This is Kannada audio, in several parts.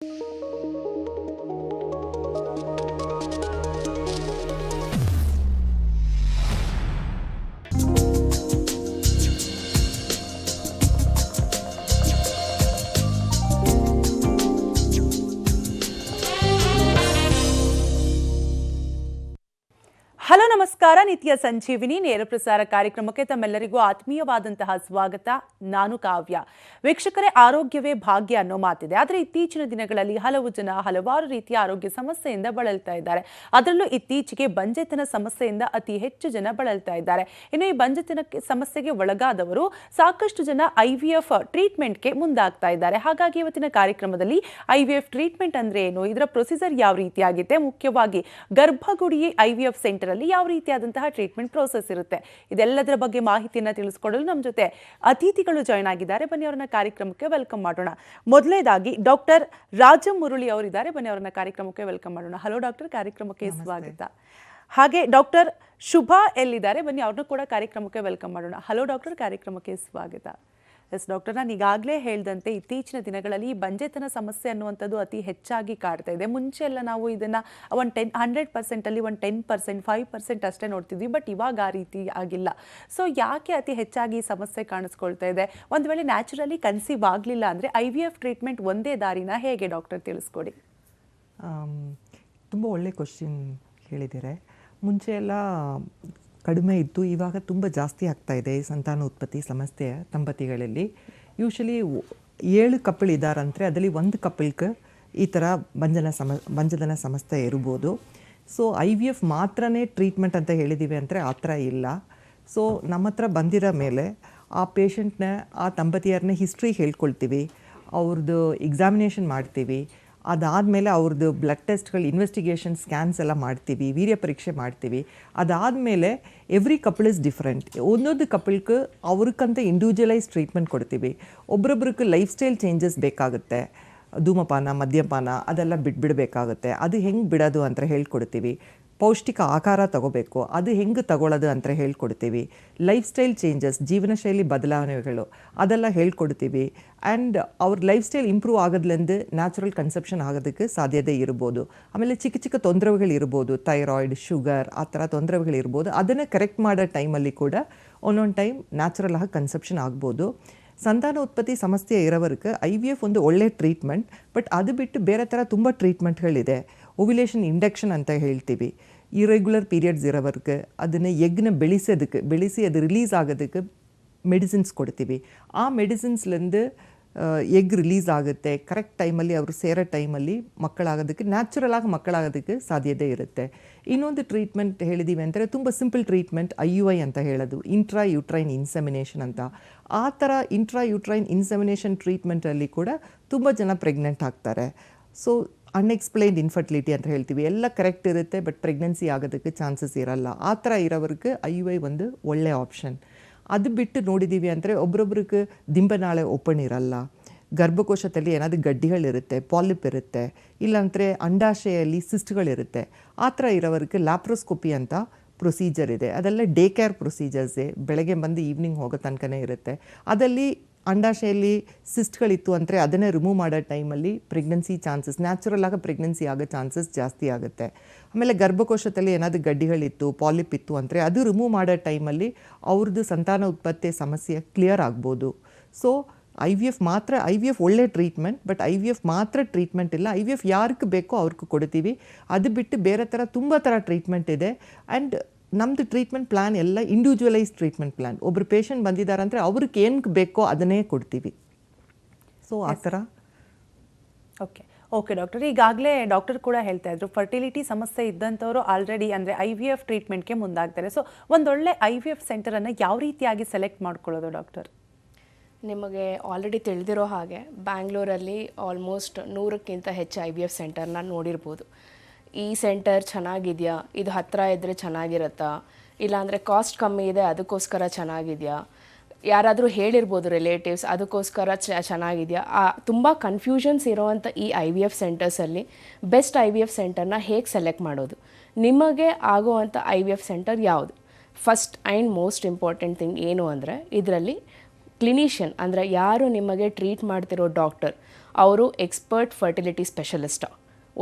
Música ಹಲೋ, ನಮಸ್ಕಾರ. ನಿತ್ಯ ಸಂಜೀವಿನಿ. ನೇರ ಪ್ರಸಾರ ಕಾರ್ಯಕ್ರಮಕ್ಕೆ ತಮ್ಮೆಲ್ಲರಿಗೂ ಆತ್ಮೀಯವಾದಂತಹ ಸ್ವಾಗತ. ನಾನು ಕಾವ್ಯ. ವೀಕ್ಷಕರೇ, ಆರೋಗ್ಯವೇ ಭಾಗ್ಯ ಅನ್ನೋ ಮಾತಿದೆ. ಆದರೆ ಇತ್ತೀಚಿನ ದಿನಗಳಲ್ಲಿ ಹಲವು ಜನ ಹಲವಾರು ರೀತಿಯ ಆರೋಗ್ಯ ಸಮಸ್ಯೆಯಿಂದ ಬಳಲ್ತಾ ಇದ್ದಾರೆ. ಅದರಲ್ಲೂ ಇತ್ತೀಚೆಗೆ ಬಂಜೆತನ ಸಮಸ್ಯೆಯಿಂದ ಅತಿ ಹೆಚ್ಚು ಜನ ಬಳಲ್ತಾ ಇದ್ದಾರೆ. ಇನ್ನು ಈ ಬಂಜೆತನಕ್ಕೆ ಸಮಸ್ಯೆಗೆ ಒಳಗಾದವರು ಸಾಕಷ್ಟು ಜನ ಐ ವಿ ಎಫ್ ಟ್ರೀಟ್ಮೆಂಟ್ಗೆ ಮುಂದಾಗ್ತಾ ಇದ್ದಾರೆ. ಹಾಗಾಗಿ ಇವತ್ತಿನ ಕಾರ್ಯಕ್ರಮದಲ್ಲಿ ಐ ವಿ ಎಫ್ ಟ್ರೀಟ್ಮೆಂಟ್ ಅಂದ್ರೆ ಏನು? ಇದರ ಪ್ರೊಸೀಜರ್ ಯಾವ ರೀತಿಯಾಗಿದೆ ಮುಖ್ಯವಾಗಿ ಗರ್ಭಗುಡಿ ಐ ವಿ ಎಫ್ ಸೆಂಟರ್ ಅಲ್ಲಿ ಯಾವ ರೀತಿಯಾದಂತಹ ಟ್ರೀಟ್ಮೆಂಟ್ ಪ್ರೋಸೆಸ್ ಇರುತ್ತೆ. ಇದೆಲ್ಲದರ ಬಗ್ಗೆ ಮಾಹಿತಿಯನ್ನು ತಿಳಿಸ್ಕೊಡಲು ನಮ್ಮ ಜೊತೆ ಅತಿಥಿಗಳು ಜಾಯ್ನ್ ಆಗಿದ್ದಾರೆ. ಬನ್ನಿ ಅವರನ್ನ ಕಾರ್ಯಕ್ರಮಕ್ಕೆ ವೆಲ್ಕಮ್ ಮಾಡೋಣ. ಮೊದಲನೇದಾಗಿ ಡಾಕ್ಟರ್ ರಾಜಮುರಳಿ ಅವರಿದ್ದಾರೆ. ಬನ್ನಿ ಅವರನ್ನ ಕಾರ್ಯಕ್ರಮಕ್ಕೆ ವೆಲ್ಕಮ್ ಮಾಡೋಣ. Hello doctor. ಕಾರ್ಯಕ್ರಮಕ್ಕೆ ಸ್ವಾಗತ. ಹಾಗೆ ಡಾಕ್ಟರ್ ಶುಭಾ ಎಲ್ಲಿದ್ದಾರೆ? ಬನ್ನಿ ಅವ್ರನ್ನೂ ಕೂಡ ಕಾರ್ಯಕ್ರಮಕ್ಕೆ ವೆಲ್ಕಮ್ ಮಾಡೋಣ. Hello doctor. ಕಾರ್ಯಕ್ರಮಕ್ಕೆ ಸ್ವಾಗತ. ಎಸ್ ಡಾಕ್ಟರ್ ನಾನು ಈಗಾಗಲೇ ಹೇಳಿದಂತೆ ಇತ್ತೀಚಿನ ದಿನಗಳಲ್ಲಿ ಈ ಬಂಜೆತನ ಸಮಸ್ಯೆ ಅನ್ನುವಂಥದ್ದು ಅತಿ ಹೆಚ್ಚಾಗಿ ಕಾಡ್ತಾ ಇದೆ. ಮುಂಚೆ ಎಲ್ಲ ನಾವು ಇದನ್ನ ಒಂದು ಟೆನ್, ಹಂಡ್ರೆಡ್ ಪರ್ಸೆಂಟಲ್ಲಿ ಒಂದು ಟೆನ್ ಪರ್ಸೆಂಟ್, ಫೈವ್ ಪರ್ಸೆಂಟ್ ಅಷ್ಟೇ ನೋಡ್ತಿದ್ವಿ, ಬಟ್ ಇವಾಗ ಆ ರೀತಿ ಆಗಿಲ್ಲ. ಸೊ ಯಾಕೆ ಅತಿ ಹೆಚ್ಚಾಗಿ ಸಮಸ್ಯೆ ಕಾಣಿಸ್ಕೊಳ್ತಾ ಇದೆ? ಒಂದು ವೇಳೆ ನ್ಯಾಚುರಲಿ ಕನ್ಸೀವ್ ಆಗಲಿಲ್ಲ ಅಂದರೆ ಐ ವಿ ಎಫ್ ಟ್ರೀಟ್ಮೆಂಟ್ ಒಂದೇ ದಾರಿನ ಹೇಗೆ ಡಾಕ್ಟರ್ ತಿಳಿಸ್ಕೊಡಿ? ತುಂಬ ಒಳ್ಳೆ ಕ್ವಶನ್ ಹೇಳಿದ್ದೀರಿ ಮುಂಚೆ ಎಲ್ಲ ಕಡಿಮೆ ಇತ್ತು ಇವಾಗ ತುಂಬ ಜಾಸ್ತಿ ಆಗ್ತಾ ಇದೆ ಸಂತಾನೋತ್ಪತ್ತಿ ಸಮಸ್ಯೆ ದಂಪತಿಗಳಲ್ಲಿ. ಯೂಶಲಿ ಏಳು ಕಪ್ಪಲ್ ಇದ್ದಾರಂದರೆ ಅದರಲ್ಲಿ ಒಂದು ಕಪ್ಪಲ್ಗೆ ಈ ಥರ ಬಂಜನ ಸಮ ಬಂಜದನ ಸಮಸ್ಯೆ ಇರ್ಬೋದು. ಸೊ ಐ ವಿ ಎಫ್ ಮಾತ್ರನೇ ಟ್ರೀಟ್ಮೆಂಟ್ ಅಂತ ಹೇಳಿದ್ದೀವಿ ಅಂದರೆ ಆ ಥರ ಇಲ್ಲ. ಸೊ ನಮ್ಮ ಹತ್ರ ಬಂದಿರೋ ಮೇಲೆ ಆ ಪೇಷಂಟ್ನ ಆ ದಂಪತಿಯರನ್ನ ಹಿಸ್ಟ್ರಿ ಹೇಳ್ಕೊಳ್ತೀವಿ. ಅವ್ರದ್ದು ಎಕ್ಸಾಮಿನೇಷನ್ ಮಾಡ್ತೀವಿ. ಅದಾದಮೇಲೆ ಅವ್ರದ್ದು ಬ್ಲಡ್ ಟೆಸ್ಟ್ಗಳು ಇನ್ವೆಸ್ಟಿಗೇಷನ್ ಸ್ಕ್ಯಾನ್ಸ್ ಎಲ್ಲ ಮಾಡ್ತೀವಿ, ವೀರ್ಯ ಪರೀಕ್ಷೆ ಮಾಡ್ತೀವಿ. ಅದಾದಮೇಲೆ ಎವ್ರಿ ಕಪಲ್ ಇಸ್ ಡಿಫ್ರೆಂಟ್ ಒಂದೊಂದು ಕಪಲ್ಗೆ ಅವ್ರಕ್ಕಂತ ಇಂಡಿವಿಜುವಲೈಸ್ ಟ್ರೀಟ್ಮೆಂಟ್ ಕೊಡ್ತೀವಿ. ಒಬ್ರೊಬ್ರಿಗೆ ಲೈಫ್ ಸ್ಟೈಲ್ ಚೇಂಜಸ್ ಬೇಕಾಗುತ್ತೆ. ಧೂಮಪಾನ, ಮದ್ಯಪಾನ ಅದೆಲ್ಲ ಬಿಟ್ಬಿಡಬೇಕಾಗುತ್ತೆ. ಅದು ಹೆಂಗೆ ಬಿಡೋದು ಅಂತ ಹೇಳ್ಕೊಡ್ತೀವಿ. ಪೌಷ್ಟಿಕ ಆಹಾರ ತಗೋಬೇಕು. ಅದು ಹೆಂಗೆ ತಗೊಳ್ಳೋದು ಅಂತ ಹೇಳ್ಕೊಡ್ತೀವಿ. ಲೈಫ್ ಸ್ಟೈಲ್ ಚೇಂಜಸ್ ಜೀವನ ಶೈಲಿ ಬದಲಾವಣೆಗಳು, ಅದೆಲ್ಲ ಹೇಳ್ಕೊಡ್ತೀವಿ. ಆ್ಯಂಡ್ ಅವ್ರ ಲೈಫ್ ಸ್ಟೈಲ್ ಇಂಪ್ರೂವ್ ಆಗೋದ್ರಿಂದ ನ್ಯಾಚುರಲ್ ಕನ್ಸೆಪ್ಷನ್ ಆಗೋದಕ್ಕೆ ಸಾಧ್ಯತೆ ಇರ್ಬೋದು. ಆಮೇಲೆ ಚಿಕ್ಕ ಚಿಕ್ಕ ತೊಂದರೆಗಳು ಇರ್ಬೋದು. ಥೈರಾಯ್ಡ್ ಶುಗರ್ ಆ ಥರ ತೊಂದರೆಗಳು ಇರ್ಬೋದು. ಅದನ್ನು ಕರೆಕ್ಟ್ ಮಾಡೋ ಟೈಮಲ್ಲಿ ಕೂಡ ಒಂದೊಂದು ಟೈಮ್ ನ್ಯಾಚುರಲ್ ಆಗಿ ಕನ್ಸೆಪ್ಷನ್ ಆಗ್ಬೋದು. ಸಂತಾನೋತ್ಪತ್ತಿ ಸಮಸ್ಯೆ ಇರೋವರೆಗೆ ಐ ವಿ ಎಫ್ ಒಂದು ಒಳ್ಳೆ ಟ್ರೀಟ್ಮೆಂಟ್ ಬಟ್ ಅದು ಬಿಟ್ಟು ಬೇರೆ ಥರ ತುಂಬ ಟ್ರೀಟ್ಮೆಂಟ್ಗಳಿದೆ ಓವ್ಯುಲೇಷನ್ ಇಂಡಕ್ಷನ್ ಅಂತ ಹೇಳ್ತೀವಿ. ಇರೆಗ್ಯುಲರ್ ಪೀರಿಯಡ್ಸ್ ಇರೋವರೆಗೆ ಅದನ್ನು ಎಗ್ನ ಬೆಳೆಸೋದಕ್ಕೆ, ಬೆಳೆಸಿ ಅದು ರಿಲೀಸ್ ಆಗೋದಕ್ಕೆ ಮೆಡಿಸಿನ್ಸ್ ಕೊಡ್ತೀವಿ. ಆ ಮೆಡಿಸಿನ್ಸ್ಲಿಂದ ಎಗ್ ರಿಲೀಸ್ ಆಗುತ್ತೆ. ಕರೆಕ್ಟ್ ಟೈಮಲ್ಲಿ ಅವರು ಸೇರೋ ಟೈಮಲ್ಲಿ ಮಕ್ಕಳಾಗೋದಕ್ಕೆ ನ್ಯಾಚುರಲಾಗಿ ಮಕ್ಕಳಾಗೋದಕ್ಕೆ ಸಾಧ್ಯತೆ ಇರುತ್ತೆ. ಇನ್ನೊಂದು ಟ್ರೀಟ್ಮೆಂಟ್ ಹೇಳಿದ್ದೀವಿ ಅಂದರೆ ತುಂಬ simple treatment I U I ಅಂತ ಹೇಳೋದು. ಇಂಟ್ರಾ ಯುಟ್ರೈನ್ ಇನ್ಸೆಮಿನೇಷನ್ ಅಂತ. ಆ ಥರ ಇಂಟ್ರಾ ಯುಟ್ರೈನ್ ಇನ್ಸೆಮಿನೇಷನ್ ಟ್ರೀಟ್ಮೆಂಟಲ್ಲಿ ಕೂಡ ತುಂಬ ಜನ ಪ್ರೆಗ್ನೆಂಟ್ ಆಗ್ತಾರೆ. ಸೊ ಅನ್ಎಕ್ಸ್ಪ್ಲೈನ್ಡ್ ಇನ್ಫರ್ಟಿಲಿಟಿ ಅಂತ ಹೇಳ್ತೀವಿ. ಎಲ್ಲ ಕರೆಕ್ಟ್ ಇರುತ್ತೆ ಬಟ್ ಪ್ರೆಗ್ನೆನ್ಸಿ ಆಗೋದಕ್ಕೆ ಚಾನ್ಸಸ್ ಇರಲ್ಲ. ಆ ಥರ ಇರೋವ್ರಿಗೆ ಐ ಯು ಐ ಒಂದು ಒಳ್ಳೆ ಆಪ್ಷನ್ ಅದು ಬಿಟ್ಟು ನೋಡಿದ್ದೀವಿ ಅಂದರೆ ಒಬ್ರೊಬ್ರಿಗೆ ದಿಂಬನಾಳೆ ಓಪನ್ ಇರಲ್ಲ. ಗರ್ಭಕೋಶದಲ್ಲಿ ಏನಾದರೂ ಗಡ್ಡಿಗಳಿರುತ್ತೆ ಪಾಲಿಪ್ ಇರುತ್ತೆ, ಇಲ್ಲಾಂದರೆ ಅಂಡಾಶಯಲ್ಲಿ ಸಿಸ್ಟ್ಗಳಿರುತ್ತೆ ಆ ಥರ ಇರೋವ್ರಿಗೆ ಲ್ಯಾಪ್ರೋಸ್ಕೋಪಿ ಅಂತ ಪ್ರೊಸೀಜರ್ ಇದೆ. ಅದೆಲ್ಲ ಡೇ ಕೇರ್ ಪ್ರೊಸೀಜರ್ಸೇ ಬೆಳಗ್ಗೆ ಬಂದು ಈವ್ನಿಂಗ್ ಹೋಗೋ ತನಕನೇ ಇರುತ್ತೆ. ಅದಲ್ಲಿ ಅಂಡಾಶಯಲ್ಲಿ ಸಿಸ್ಟ್ಗಳಿತ್ತು ಅಂದರೆ ಅದನ್ನೇ ರಿಮೂವ್ ಮಾಡೋ ಟೈಮಲ್ಲಿ ಪ್ರೆಗ್ನೆನ್ಸಿ ಚಾನ್ಸಸ್ ನ್ಯಾಚುರಲ್ ಆಗಿ ಪ್ರೆಗ್ನೆನ್ಸಿ ಆಗೋ ಚಾನ್ಸಸ್ ಜಾಸ್ತಿ ಆಗುತ್ತೆ. ಆಮೇಲೆ ಗರ್ಭಕೋಶದಲ್ಲಿ ಏನಾದರೂ ಗಡ್ಡಿಗಳಿತ್ತು ಪಾಲಿಪ್ ಇತ್ತು ಅಂದರೆ ಅದು ರಿಮೂವ್ ಮಾಡೋ ಟೈಮಲ್ಲಿ ಅವ್ರದ್ದು ಸಂತಾನ ಉತ್ಪತ್ತಿ ಸಮಸ್ಯೆ ಕ್ಲಿಯರ್ ಆಗ್ಬೋದು. ಸೊ ಐ ವಿ ಎಫ್ ಮಾತ್ರ ಐ ವಿ ಎಫ್ ಒಳ್ಳೆ treatment but I V F ಮಾತ್ರ ಟ್ರೀಟ್ಮೆಂಟ್ ಇಲ್ಲ. ಐ ವಿ ಎಫ್ ಯಾರಿಗೆ ಬೇಕೋ ಅವ್ರಿಗೂ ಕೊಡ್ತೀವಿ. ಅದು ಬಿಟ್ಟು ಬೇರೆ ಥರ ತುಂಬ ಥರ ಟ್ರೀಟ್ಮೆಂಟ್ ಇದೆ. ಆ್ಯಂಡ್ ನಮ್ಮದು ಟ್ರೀಟ್ಮೆಂಟ್ ಪ್ಲ್ಯಾನ್ ಎಲ್ಲ ಇಂಡಿವಿಜುವಲೈಸ್ ಟ್ರೀಟ್ಮೆಂಟ್ ಪ್ಲ್ಯಾನ್ ಒಬ್ಬರು ಪೇಷಂಟ್ ಬಂದಿದ್ದಾರೆ ಅಂದರೆ ಅವ್ರಿಗೆ ಏನು ಬೇಕೋ ಅದನ್ನೇ ಕೊಡ್ತೀವಿ. ಸೊ ಆ ಥರ ಓಕೆ ಓಕೆ ಡಾಕ್ಟರ್ ಈಗಾಗಲೇ ಡಾಕ್ಟರ್ ಕೂಡ ಹೇಳ್ತಾ ಇದ್ರು ಫರ್ಟಿಲಿಟಿ ಸಮಸ್ಯೆ ಇದ್ದಂಥವರು ಆಲ್ರೆಡಿ ಅಂದರೆ ಐ ವಿ ಎಫ್ ಟ್ರೀಟ್ಮೆಂಟ್ಗೆ ಮುಂದಾಗ್ತಾರೆ. ಸೊ ಒಂದೊಳ್ಳೆ ಐ ವಿ ಎಫ್ ಸೆಂಟರನ್ನು ಯಾವ ರೀತಿಯಾಗಿ ಸೆಲೆಕ್ಟ್ ಮಾಡ್ಕೊಳ್ಳೋದು ಡಾಕ್ಟರ್ ನಿಮಗೆ ಆಲ್ರೆಡಿ ತಿಳಿದಿರೋ ಹಾಗೆ ಬ್ಯಾಂಗ್ಳೂರಲ್ಲಿ ಆಲ್ಮೋಸ್ಟ್ ನೂರಕ್ಕಿಂತ ಹೆಚ್ಚು ಐ ವಿ ಎಫ್ ಸೆಂಟರ್ನ ನೋಡಿರ್ಬೋದು. ಈ ಸೆಂಟರ್ ಚೆನ್ನಾಗಿದೆಯಾ? ಇದು ಹತ್ತಿರ ಇದ್ದರೆ ಚೆನ್ನಾಗಿರುತ್ತಾ? ಇಲ್ಲಾಂದರೆ ಕಾಸ್ಟ್ ಕಮ್ಮಿ ಇದೆ, ಅದಕ್ಕೋಸ್ಕರ ಚೆನ್ನಾಗಿದೆಯಾ? ಯಾರಾದರೂ ಹೇಳಿರ್ಬೋದು ರಿಲೇಟಿವ್ಸ್ ಅದಕ್ಕೋಸ್ಕರ ಚ, ಚೆನ್ನಾಗಿದೆಯಾ? ಆ, ತುಂಬ ಕನ್ಫ್ಯೂಷನ್ಸ್ ಇರೋವಂಥ ಈ ಐ ವಿ ಎಫ್ ಸೆಂಟರ್ಸಲ್ಲಿ ಬೆಸ್ಟ್ ಐ ವಿ ಎಫ್ ಸೆಂಟರ್ನ ಹೇಗೆ ಸೆಲೆಕ್ಟ್ ಮಾಡೋದು? ನಿಮಗೆ ಆಗುವಂಥ ಐ ವಿ ಎಫ್ ಸೆಂಟರ್ ಯಾವುದು? First and most important thing ಏನು ಅಂದರೆ, ಇದರಲ್ಲಿ ಕ್ಲಿನಿಷಿಯನ್ ಅಂದರೆ ಯಾರು ನಿಮಗೆ ಟ್ರೀಟ್ ಮಾಡ್ತಿರೋ ಡಾಕ್ಟರ್ ಅವರು ಎಕ್ಸ್ಪರ್ಟ್ ಫರ್ಟಿಲಿಟಿ ಸ್ಪೆಷಲಿಸ್ಟ